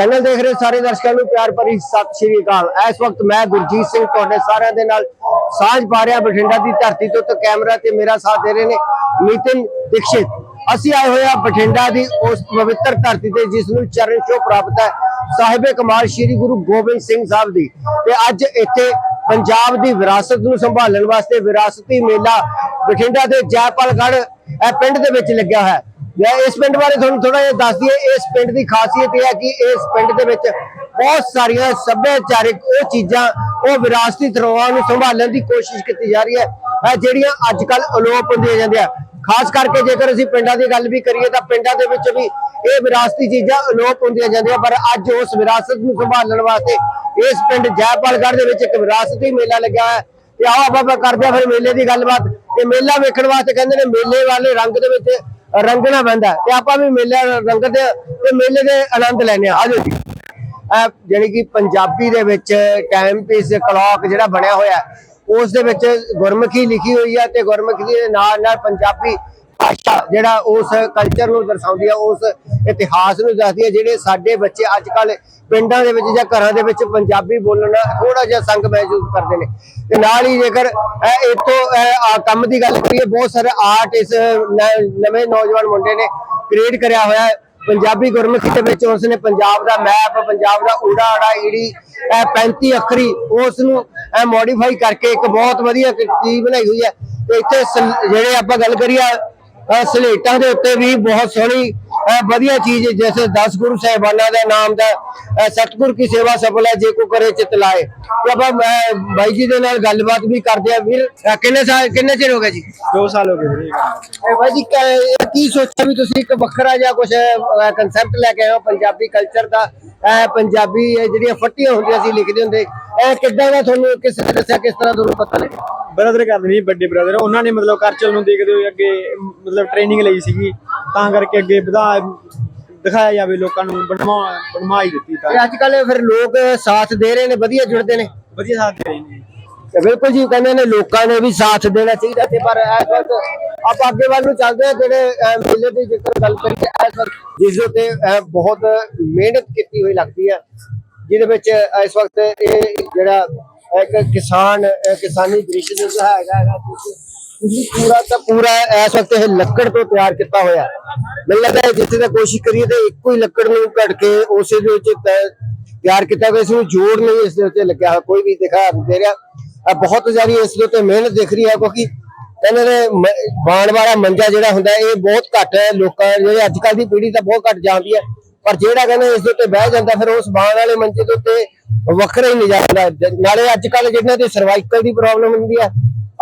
Channel ਦੇਖ ਰਹੇ ਸਾਰੇ ਦਰਸ਼ਕਾਂ ਨੂੰ, ਪਿਆਰ ਭਰੀ ਸਤਿ ਸ਼੍ਰੀ ਅਕਾਲ। ਇਸ ਵਕਤ ਮੈਂ ਗੁਰਜੀਤ ਸਿੰਘ ਤੁਹਾਡੇ ਸਾਰਿਆਂ ਦੇ ਨਾਲ ਸਾਂਝ ਪਾ ਰਿਹਾ ਬਠਿੰਡਾ ਦੀ ਧਰਤੀ ਤੋਂ ਤੇ ਕੈਮਰਾ ਤੇ ਮੇਰਾ ਸਾਥ ਦੇ ਰਹੇ ਨੇ ਨਿਤਿਨ ਦੀਕਸ਼ਿਤ। ਅਸੀਂ ਆਏ ਹੋਏ ਆ ਬਠਿੰਡਾ ਦੀ ਉਸ ਪਵਿੱਤਰ ਧਰਤੀ ਤੇ, ਜਿਸ ਨੂੰ ਚਰਨ ਛੋਹ ਪ੍ਰਾਪਤ ਹੈ ਸਾਹਿਬੇ ਕਮਾਲ ਸ੍ਰੀ ਗੁਰੂ ਗੋਬਿੰਦ ਸਿੰਘ ਸਾਹਿਬ ਦੀ। ਤੇ ਅੱਜ ਇੱਥੇ ਪੰਜਾਬ ਦੀ ਵਿਰਾਸਤ ਨੂੰ ਸੰਭਾਲਣ ਵਾਸਤੇ ਵਿਰਾਸਤੀ ਮੇਲਾ ਬਠਿੰਡਾ ਦੇ ਜੈਪਾਲਗੜ੍ਹ, ਇਹ ਪਿੰਡ ਦੇ ਵਿੱਚ ਲੱਗਿਆ ਹੋਇਆ ਹੈ ਮੈਂ ਇਸ ਪਿੰਡ ਬਾਰੇ ਤੁਹਾਨੂੰ ਥੋੜਾ ਜਿਹਾ ਦੱਸ ਦਈਏ, ਇਸ ਪਿੰਡ ਦੀ ਖਾਸੀਅਤ ਇਹ ਹੈ ਕਿ ਇਸ ਪਿੰਡ ਦੇ ਵਿੱਚ ਬਹੁਤ ਸਾਰੀਆਂ ਸੱਭਿਆਚਾਰਿਕ ਉਹ ਚੀਜ਼ਾਂ, ਉਹ ਵਿਰਾਸਤੀ ਧਰੋਹਾਂ ਨੂੰ ਸੰਭਾਲਣ ਦੀ ਕੋਸ਼ਿਸ਼ ਕੀਤੀ ਜਾ ਰਹੀ ਹੈ ਜਿਹੜੀਆਂ ਅੱਜ ਕੱਲ ਅਲੋਪ ਹੁੰਦੀਆਂ ਜਾਂਦੀਆਂ। ਖਾਸ ਕਰਕੇ ਜੇਕਰ ਅਸੀਂ ਪਿੰਡਾਂ ਦੀ ਗੱਲ ਵੀ ਕਰੀਏ ਤਾਂ ਪਿੰਡਾਂ ਦੇ ਵਿੱਚ ਵੀ ਇਹ ਵਿਰਾਸਤੀ ਚੀਜ਼ਾਂ ਅਲੋਪ ਹੁੰਦੀਆਂ ਜਾਂਦੀਆਂ, ਪਰ ਅੱਜ ਉਸ ਵਿਰਾਸਤ ਨੂੰ ਸੰਭਾਲਣ ਵਾਸਤੇ ਇਸ ਪਿੰਡ ਜੈਪਾਲਗੜ੍ਹ ਦੇ ਵਿੱਚ ਇੱਕ ਵਿਰਾਸਤੀ ਮੇਲਾ ਲੱਗਿਆ ਹੈ। ਤੇ ਆਓ ਆਪਾਂ ਕਰਦੇ ਹਾਂ ਫਿਰ ਮੇਲੇ ਦੀ ਗੱਲਬਾਤ। ਤੇ ਮੇਲਾ ਵੇਖਣ ਵਾਸਤੇ ਕਹਿੰਦੇ ਨੇ ਮੇਲੇ ਵਾਲੇ ਰੰਗ ਦੇ ਵਿੱਚ ਰੰਗਣਾ ਪੈਂਦਾ ਤੇ ਆਪਾਂ ਵੀ ਮੇਲੇ ਰੰਗਦੇ ਤੇ ਮੇਲੇ ਦੇ ਆਨੰਦ ਲੈਣੇ ਆ ਆਜੋ ਜੀ। ਜਿਹੜੀ ਕਿ ਪੰਜਾਬੀ ਦੇ ਵਿੱਚ ਟਾਈਮ ਪੀਸ ਕਲੌਕ ਜਿਹੜਾ ਬਣਿਆ ਹੋਇਆ ਉਸ ਦੇ ਵਿੱਚ ਗੁਰਮੁਖੀ ਲਿਖੀ ਹੋਈ ਹੈ ਤੇ ਗੁਰਮੁਖੀ ਦੇ ਨਾਲ ਨਾਲ ਪੰਜਾਬੀ ਭਾਸ਼ਾ ਜਿਹੜਾ ਉਸ ਕਲਚਰ ਨੂੰ ਦਰਸਾਉਂਦੀ ਹੈ, ਉਸ ਇਤਿਹਾਸ ਨੂੰ ਦੱਸਦੀ ਹੈ, ਜਿਹੜੇ ਸਾਡੇ ਬੱਚੇ ਅੱਜ ਕੱਲ ਪਿੰਡਾਂ ਦੇ ਵਿੱਚ ਜਾਂ ਘਰਾਂ ਦੇ ਵਿੱਚ ਪੰਜਾਬੀ ਬੋਲਣਾ ਥੋੜਾ ਜਿਹਾ ਸੰਗ ਮਹਿਸੂਸ ਕਰਦੇ ਨੇ। ਤੇ ਨਾਲ ਹੀ ਜੇਕਰ ਇਹ ਕੰਮ ਦੀ ਗੱਲ ਕਰੀਏ, ਬਹੁਤ ਸਾਰੇ ਆਰਟ ਇਸ ਨਵੇਂ ਨੌਜਵਾਨ ਮੁੰਡੇ ਨੇ ਕ੍ਰੀਏਟ ਕਰਿਆ ਹੋਇਆ ਹੈ। ਪੰਜਾਬੀ ਗੁਰਮੁਖੀ ਦੇ ਵਿੱਚ ਉਸਨੇ ਪੰਜਾਬ ਦਾ ਮੈਪ ਪੰਜਾਬ ਦਾ ਊੜਾ ਆੜਾ, ਈੜੀ ਇਹ 35 ਅੱਖਰੀ ਉਸ ਨੂੰ ਇਹ ਮੋਡੀਫਾਈ ਕਰਕੇ ਇੱਕ ਬਹੁਤ ਵਧੀਆ ਚੀਜ਼ ਬਣਾਈ ਹੋਈ ਹੈ। ਤੇ ਇੱਥੇ ਜਿਹੜੇ ਆਪਾਂ ਗੱਲ ਕਰੀਏ ਸਲੇਟਾਂ ਦੇ ਉੱਤੇ ਵੀ ਬਹੁਤ ਸੋਹਣੀ ਅਹ ਵਧੀਆ ਚੀਜ਼ ਜੈਸੇ 10 ਗੁਰੂ ਸਾਹਿਬਾਨਾਂ ਦਾ ਨਾਮ ਦਾ ਸਤਿਗੁਰ ਕੀ ਸੇਵਾ ਸਫਲ ਹੈ ਜੇ ਕੋ ਕਰੇ ਚਿਤ ਲਾਏ। ਆਪਾਂ ਬਾਈ ਜੀ ਦੇ ਨਾਲ ਗੱਲਬਾਤ ਵੀ ਕਰਦੇ ਆ ਵੀਰ ਕਿੰਨੇ ਸਾਲ ਕਿੰਨੇ ਚਿਰ ਹੋ ਗਿਆ ਜੀ? 2 ਸਾਲ ਹੋ ਗਏ ਵੀਰੇ। ਇਹ ਬਾਈ ਜੀ ਕ- ਇਹ ਸੋਚਿਆ ਵੀ ਤੁਸੀਂ ਇੱਕ ਵੱਖਰਾ ਜਿਹਾ ਕੁਝ ਕਨਸੈਪਟ ਲੈ ਕੇ ਆਏ ਹੋ ਪੰਜਾਬੀ ਕਲਚਰ ਦਾ ਇਹ ਪੰਜਾਬੀ ਇਹ ਜਿਹੜੀਆਂ ਫੱਟੀਆਂ ਹੁੰਦੀਆਂ ਸੀ ਲਿਖਦੇ ਹੁੰਦੇ ਇਹ ਕਿੱਦਾਂ ਦਾ ਤੁਹਾਨੂੰ ਕਿਸ ਨੇ ਦੱਸਿਆ ਕਿਸ ਤਰ੍ਹਾਂ ਤੁਹਾਨੂੰ ਪਤਾ ਲੱਗਿਆ? ਬ੍ਰਦਰ ਕਰਦੇ ਨਹੀਂ ਵੱਡੇ ਬ੍ਰਦਰ ਉਹਨਾਂ ਨੇ ਮਤਲਬ ਕਰਚਲ ਨੂੰ ਦੇਖਦੇ ਹੋਏ ਅੱਗੇ ਮਤਲਬ ਟ੍ਰੇਨਿੰਗ ਲਈ ਸੀਗੀ। ਤਾਂ ਕਰਕੇ ਅੱਗੇ ਵਧਾ ਦਿਖਾਇਆ ਜਾਵੇ ਲੋਕਾਂ ਨੂੰ ਬਣਵਾ ਬਣਵਾ ਹੀ ਦਿੱਤੀ ਤਾਂ। ਤੇ ਅੱਜ ਕੱਲ ਫਿਰ ਲੋਕ ਸਾਥ ਦੇ ਰਹੇ ਨੇ ਵਧੀਆ ਜੁੜਦੇ ਨੇ। ਵਧੀਆ ਸਾਥ ਦੇ ਰਹੇ ਨੇ। ਤੇ ਬਿਲਕੁਲ ਜੀ ਕਹਿੰਦੇ ਨੇ ਲੋਕਾਂ ਨੇ ਵੀ ਸਾਥ ਦੇਣਾ ਚਾਹੀਦਾ ਤੇ ਪਰ ਇਸ ਵਕਤ ਆਪਾਂ ਅੱਗੇ ਵੱਲ ਨੂੰ ਚੱਲਦੇ ਹਾਂ ਜਿਹੜੇ ਮੇਲੇ ਦੀ ਜੇਕਰ ਗੱਲ ਕਰੀਏ ਇਸ ਵਕਤ ਜਿਸ ਦੇ ਉੱਤੇ ਬਹੁਤ ਮਿਹਨਤ ਕੀਤੀ ਹੋਈ ਲੱਗਦੀ ਹੈ ਜਿਹਦੇ ਵਿੱਚ ਇਸ ਵਕਤ ਇਹ ਜਿਹੜਾ ਇੱਕ ਕਿਸਾਨ ਕਿਸਾਨੀ ਦ੍ਰਿਸ਼ ਜਿਹੜਾ ਹੈਗਾ ਹੈਗਾ ਪੂਰਾ ਤਾਂ ਪੂਰਾ ਇਸ ਵਕਤ ਇਹ ਲੱਕੜ ਤੋਂ ਤਿਆਰ ਕੀਤਾ ਹੋਇਆ ਮੈਨੂੰ ਲੱਗਦਾ ਹੈ ਜਿੱਥੇ ਤੱਕ ਕੋਸ਼ਿਸ਼ ਕਰੀਏ ਤਾਂ ਇੱਕੋ ਹੀ ਲੱਕੜ ਨੂੰ ਕੱਟ ਕੇ ਉਸੇ ਦੇ ਵਿੱਚ ਤਿਆਰ ਕੀਤਾ ਗਿਆ ਇਸ ਨੂੰ ਜੋੜ ਨਹੀਂ ਇਸ ਦੇ ਉੱਤੇ ਲੱਗਿਆ ਹੋਇਆ, ਕੋਈ ਵੀ ਦਿਖਾ ਦੇ ਰਿਹਾ। ਬਹੁਤ ਜ਼ਿਆਦਾ ਇਸ ਦੇ ਉੱਤੇ ਮਿਹਨਤ ਦਿਖ ਰਹੀ ਹੈ, ਕਿਉਂਕਿ ਕਹਿੰਦੇ ਨੇ ਬਾਣ ਵਾਲਾ ਮੰਜਾ ਜਿਹੜਾ ਹੁੰਦਾ ਇਹ ਬਹੁਤ ਘੱਟ ਹੈ। ਲੋਕਾਂ ਜਿਹੜੇ ਅੱਜ ਕੱਲ ਦੀ ਪੀੜ੍ਹੀ ਤਾਂ ਬਹੁਤ ਘੱਟ ਜਾਂਦੀ ਹੈ, ਪਰ ਜਿਹੜਾ ਕਹਿੰਦੇ ਇਸ ਦੇ ਉੱਤੇ ਬਹਿ ਜਾਂਦਾ, ਫਿਰ ਉਸ ਬਾਣ ਵਾਲੇ ਮੰਜੇ ਦੇ ਉੱਤੇ ਵੱਖਰਾ ਹੀ ਨਜ਼ਾਰਾ ਨਾਲੇ ਅੱਜ ਕੱਲ ਜਿਹਨਾਂ ਦੇ ਸਰਵਾਈਕਲ ਦੀ ਪ੍ਰੋਬਲਮ ਹੁੰਦੀ ਹੈ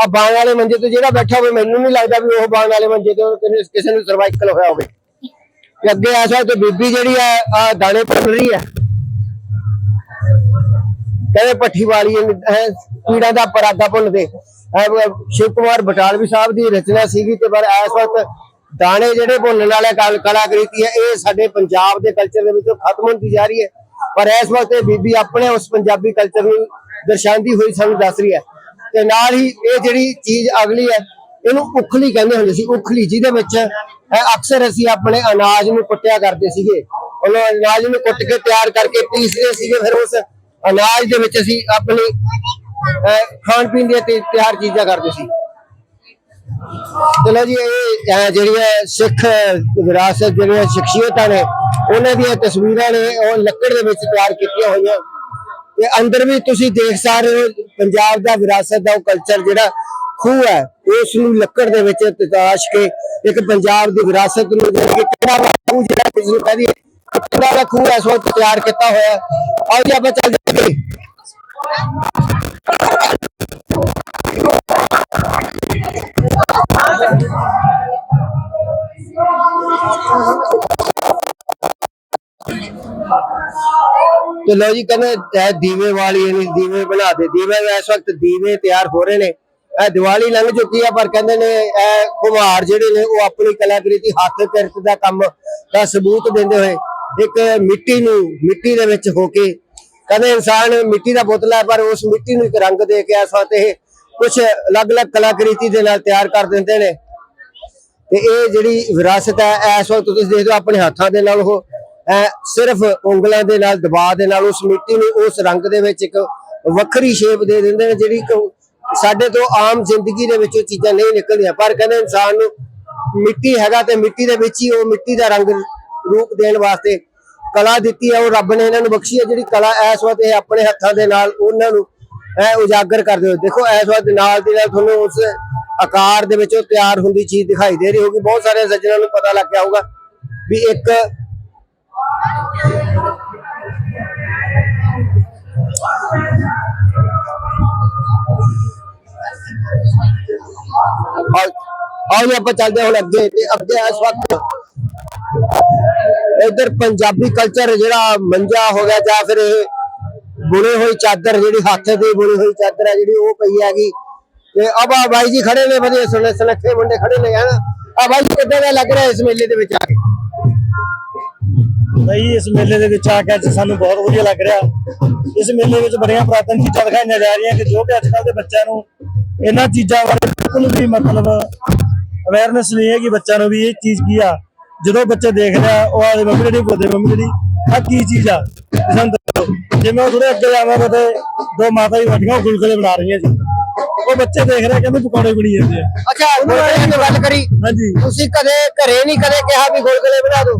ਆ ਬਾਣ ਵਾਲੇ ਮੰਜੇ ਤੇ ਜਿਹੜਾ ਬੈਠਾ ਹੋਵੇ, ਮੈਨੂੰ ਨਹੀਂ ਲੱਗਦਾ ਵੀ ਉਹ ਬਾਣ ਵਾਲੇ ਮੰਜੇ ਤੇ ਕਿਸੇ- ਨੂੰ ਸਰਵਾਈਕਲ ਹੋਇਆ ਹੋਵੇ। ਤੇ ਅੱਗੇ ਆ ਸਕਦੇ ਬੀਬੀ ਜਿਹੜੀ ਆ ਦਾਣੇ ਭੁੰਨ ਰਹੀ ਹੈ ਕਹਿੰਦੇ ਪੱਠੀ ਵਾਲੀ ਹੈ ਦਾ ਪਰਾਗਾ ਭੁੰਨਦੇ ਸ਼ਿਵ ਕੁਮਾਰ ਬਟਾਲਵੀ ਸਾਹਿਬ ਦੀ ਰਚਨਾ ਸੀਗੀ ਤੇ ਪਰ ਇਸ ਵਕਤ ਦਾਣੇ ਜਿਹੜੇ ਭੁੰਨਣ ਵਾਲੇ ਕਲਾਕ੍ਰਿਤੀ ਹੈ ਇਹ ਸਾਡੇ ਪੰਜਾਬ ਦੇ ਕਲਚਰ ਦੇ ਵਿੱਚੋਂ ਖਤਮ ਹੁੰਦੀ ਜਾ ਰਹੀ ਹੈ। ਪਰ ਇਸ ਵਕਤ ਇਹ ਬੀਬੀ ਆਪਣੇ ਉਸ ਪੰਜਾਬੀ ਕਲਚਰ ਨੂੰ ਦਰਸਾਉਂਦੀ ਹੋਈ ਸਾਨੂੰ ਦੱਸ ਰਹੀ ਹੈ। ਤੇ ਨਾਲ ਹੀ ਇਹ ਜਿਹੜੀ ਚੀਜ਼ ਅਗਲੀ ਹੈ, ਇਹਨੂੰ ਉਖਲੀ ਕਹਿੰਦੇ ਹੁੰਦੇ ਸੀ, ਉਖਲੀ ਜਿਹਦੇ ਵਿੱਚ ਅਕਸਰ ਅਸੀਂ ਆਪਣੇ ਅਨਾਜ ਨੂੰ ਕੁੱਟਿਆ ਕਰਦੇ ਸੀਗੇ। ਉਹਨਾਂ ਅਨਾਜ ਨੂੰ ਕੁੱਟ ਕੇ ਤਿਆਰ ਕਰਕੇ ਪੀਸਦੇ ਸੀਗੇ, ਫਿਰ ਉਸ ਅਨਾਜ ਦੇ ਵਿੱਚ ਅਸੀਂ ਆਪਣੀ ਖਾਣ ਪੀਣ ਦੀਆਂ ਤਿਆਰ ਚੀਜ਼ਾਂ ਕਰਦੇ ਸੀ। ਚਲੋ ਜੀ, ਇਹ ਜਿਹੜੀਆਂ ਸਿੱਖ ਵਿਰਾਸਤ, ਜਿਹੜੀਆਂ ਸ਼ਖਸੀਅਤਾਂ ਨੇ, ਉਹਨਾਂ ਦੀਆਂ ਤਸਵੀਰਾਂ ਨੇ, ਉਹ ਲੱਕੜ ਦੇ ਵਿੱਚ ਤਿਆਰ ਕੀਤੀਆਂ ਹੋਈਆਂ। ਤੇ ਅੰਦਰ ਵੀ ਤੁਸੀਂ ਦੇਖ ਸਕਦੇ ਹੋ, ਪੰਜਾਬ ਦਾ ਵਿਰਾਸਤ ਦਾ ਉਹ ਕਲਚਰ ਜਿਹੜਾ ਖੂਹ ਹੈ, ਉਸ ਨੂੰ ਲੱਕੜ ਦੇ ਵਿੱਚ ਤਰਾਸ਼ ਕੇ ਇੱਕ ਪੰਜਾਬ ਦੀ ਵਿਰਾਸਤ ਨੂੰ ਜਿਹੜਾ ਕਿ ਕਿਹੜਾ ਖੂਹ ਜਿਹੜਾ ਇਸ ਨੂੰ ਕਿਹੜਾ ਦਾ ਖੂਹ ਇਸ ਵਕਤ ਤਿਆਰ ਕੀਤਾ ਹੋਇਆ। ਆਓ ਜੀ, ਆਪਾਂ ਚੱਲ ਜਾਂਦੇ ਤੇ ਲੋ ਜੀ ਕਹਿੰਦੇ ਇਹ ਦੀਵੇ ਵਾਲੀ ਇਹਨੇ ਦੀਵੇ ਬਣਾ ਦੇ, ਦੀਵੇ ਵੀ ਇਸ ਵਕਤ ਦੀਵੇ ਤਿਆਰ ਹੋ ਰਹੇ ਨੇ। ਇਹ ਦੀਵਾਲੀ ਲੰਘ ਚੁੱਕੀ ਆ, ਪਰ ਕਹਿੰਦੇ ਨੇ ਇਹ ਕੁਮਾਰ ਜਿਹੜੇ ਨੇ ਉਹ ਆਪਣੀ ਕਲਾਕ੍ਰਿਤੀ ਹੱਥ ਕਿਰਤ ਦਾ ਕੰਮ ਦਾ ਸਬੂਤ ਦਿੰਦੇ ਹੋਏ ਇੱਕ ਮਿੱਟੀ ਨੂੰ ਮਿੱਟੀ ਦੇ ਵਿੱਚ ਹੋ ਕੇ ਕਹਿੰਦੇ ਇਨਸਾਨ ਮਿੱਟੀ ਦਾ ਪੁਤਲਾ ਹੈ, ਪਰ ਉਸ ਮਿੱਟੀ ਨੂੰ ਇੱਕ ਰੰਗ ਦੇ ਕੇ ਇਸ ਵਕਤ ਇਹ ਕੁਝ ਅਲੱਗ-ਅਲੱਗ ਕਲਾਕ੍ਰਿਤੀ ਦੇ ਨਾਲ ਤਿਆਰ ਕਰ ਦਿੰਦੇ ਨੇ। ਤੇ ਇਹ ਜਿਹੜੀ ਵਿਰਾਸਤ ਹੈ, ਇਸ ਵਕਤ ਤੁਸੀਂ ਦੇਖਦੇ ਹੋ ਆਪਣੇ ਹੱਥਾਂ ਦੇ ਨਾਲ ਉਹ ਸਿਰਫ ਉਂਗਲਾਂ ਦੇ ਨਾਲ, ਦਬਾਅ ਦੇ ਨਾਲ, ਉਸ ਮਿੱਟੀ ਨੂੰ, ਉਸ ਰੰਗ ਦੇ ਵਿੱਚ ਇੱਕ ਵੱਖਰੀ ਸ਼ੇਪ ਦੇ ਦਿੰਦੇ ਨੇ, ਜਿਹੜੀ ਸਾਡੇ ਤੋਂ ਆਮ ਜ਼ਿੰਦਗੀ ਦੇ ਵਿੱਚ ਚੀਜ਼ਾਂ ਨਹੀਂ ਨਿਕਲਦੀਆਂ। ਪਰ ਕਹਿੰਦੇ ਇਨਸਾਨ ਨੂੰ ਮਿੱਟੀ ਹੈਗਾ ਤੇ ਮਿੱਟੀ ਦੇ ਵਿੱਚ ਹੀ ਉਹ ਮਿੱਟੀ ਦਾ ਰੰਗ ਰੂਪ ਦੇਣ ਵਾਸਤੇ ਕਲਾ ਦਿੱਤੀ ਹੈ। ਉਹ ਰੱਬ ਨੇ ਇਹਨਾਂ ਨੂੰ ਬਖਸ਼ੀ ਹੈ। ਜਿਹੜੀ ਕਲਾ ਇਸ ਵਕਤ ਇਹ ਆਪਣੇ ਹੱਥਾਂ ਦੇ ਨਾਲ ਉਹਨਾਂ ਨੂੰ ਇਹ ਉਜਾਗਰ ਕਰਦੇ ਹੋ ਦੇਖੋ, ਇਸ ਵਕਤ ਨਾਲ ਦੀ ਨਾਲ ਤੁਹਾਨੂੰ ਉਸ ਆਕਾਰ ਦੇ ਵਿੱਚ ਉਹ ਤਿਆਰ ਹੁੰਦੀ ਚੀਜ਼ ਦਿਖਾਈ ਦੇ ਰਹੀ ਹੋਗੀ ਬਹੁਤ ਸਾਰੇ ਸੱਜਣਾਂ ਨੂੰ ਪਤਾ ਲੱਗ ਗਿਆ ਹੋਊਗਾ ਵੀ ਇੱਕ ਆਓ ਜੀ, ਆਪਾਂ ਚੱਲਦੇ ਹੁਣ ਅੱਗੇ, ਤੇ ਅੱਗੇ ਇਸ ਵਕਤ ਇਧਰ ਪੰਜਾਬੀ ਕਲਚਰ ਜਿਹੜਾ ਮੰਜਾ ਹੋ ਗਿਆ ਜਾਂ ਫਿਰ ਇਹ ਬੁਣੇ ਹੋਈ ਚਾਦਰ ਜਿਹੜੀ ਹੱਥ ਦੀ ਬੁਣੀ ਹੋਈ ਚਾਦਰ ਹੈ ਜਿਹੜੀ ਉਹ ਪਈ ਹੈਗੀ। ਤੇ ਅਬ ਬਾਈ ਜੀ ਖੜੇ ਨੇ, ਵਧੀਆ ਸੁਣੇ ਸੁਨੱਖੇ ਮੁੰਡੇ ਖੜੇ ਨੇ ਹਨਾ ਆ ਬਾਈ ਜੀ, ਕਿੱਦਾਂ ਦਾ ਲੱਗ ਰਿਹਾ ਇਸ ਮੇਲੇ ਦੇ ਵਿੱਚ ਆ ਕੇ? ਬਈ ਇਸ ਮੇਲੇ ਦੇ ਵਿੱਚ ਆ ਕੇ ਅੱਜ ਸਾਨੂੰ ਬਹੁਤ ਵਧੀਆ ਲੱਗ ਰਿਹਾ। ਇਸ ਮੇਲੇ ਵਿੱਚ ਬੜੀਆਂ ਪੁਰਾਤਨ ਚੀਜ਼ਾਂ ਦਿਖਾਈਆਂ ਜਾ ਰਹੀਆਂ ਕਿ ਜੋ ਕਿ ਅੱਜ ਕੱਲ੍ਹ ਦੇ ਬੱਚਿਆਂ ਨੂੰ ਇਹਨਾਂ ਚੀਜ਼ਾਂ ਬਾਰੇ ਬਿਲਕੁਲ ਵੀ ਮਤਲਬ ਅਵੇਅਰਨੈਸ ਨਹੀਂ ਹੈ ਕਿ ਬੱਚਿਆਂ ਨੂੰ ਵੀ ਇਹ ਚੀਜ਼ ਕੀ ਆ। ਜਦੋਂ ਬੱਚੇ ਦੇਖਦੇ ਆ ਉਹ ਆਦੇ ਮੰਮੀ ਜਿਹੜੀ ਬੋਲਦੇ ਮੰਮੀ ਜਿਹੜੀ ਆ ਕੀ ਚੀਜ਼ ਆ? ਸਾਨੂੰ ਦੱਸੋ ਜੇ ਮੈਂ ਥੋੜੇ ਅੱਗੇ ਜਾਵਾਂਗਾ ਤੇ ਦੋ ਮਾਤਾ ਜੀ ਬੈਠੀਆਂ ਉਹ ਗੁਲਗੁਲੇ ਬਣਾ ਰਹੀਆਂ ਜੀ। ਉਹ ਬੱਚੇ ਦੇਖ ਰਹੇ ਕਹਿੰਦੇ ਪਕੌੜੇ ਬਣੀ ਜਾਂਦੇ ਆ। ਅੱਛਾ ਗੁਲਗੁਲੇ ਦੀ ਗੱਲ ਕਰੀ। ਹਾਂਜੀ। ਤੁਸੀਂ ਕਦੇ ਘਰੇ ਨਹੀਂ ਕਦੇ ਕਿਹਾ ਵੀ ਗੁਲਗੁਲੇ ਬਣਾ ਦਿਓ?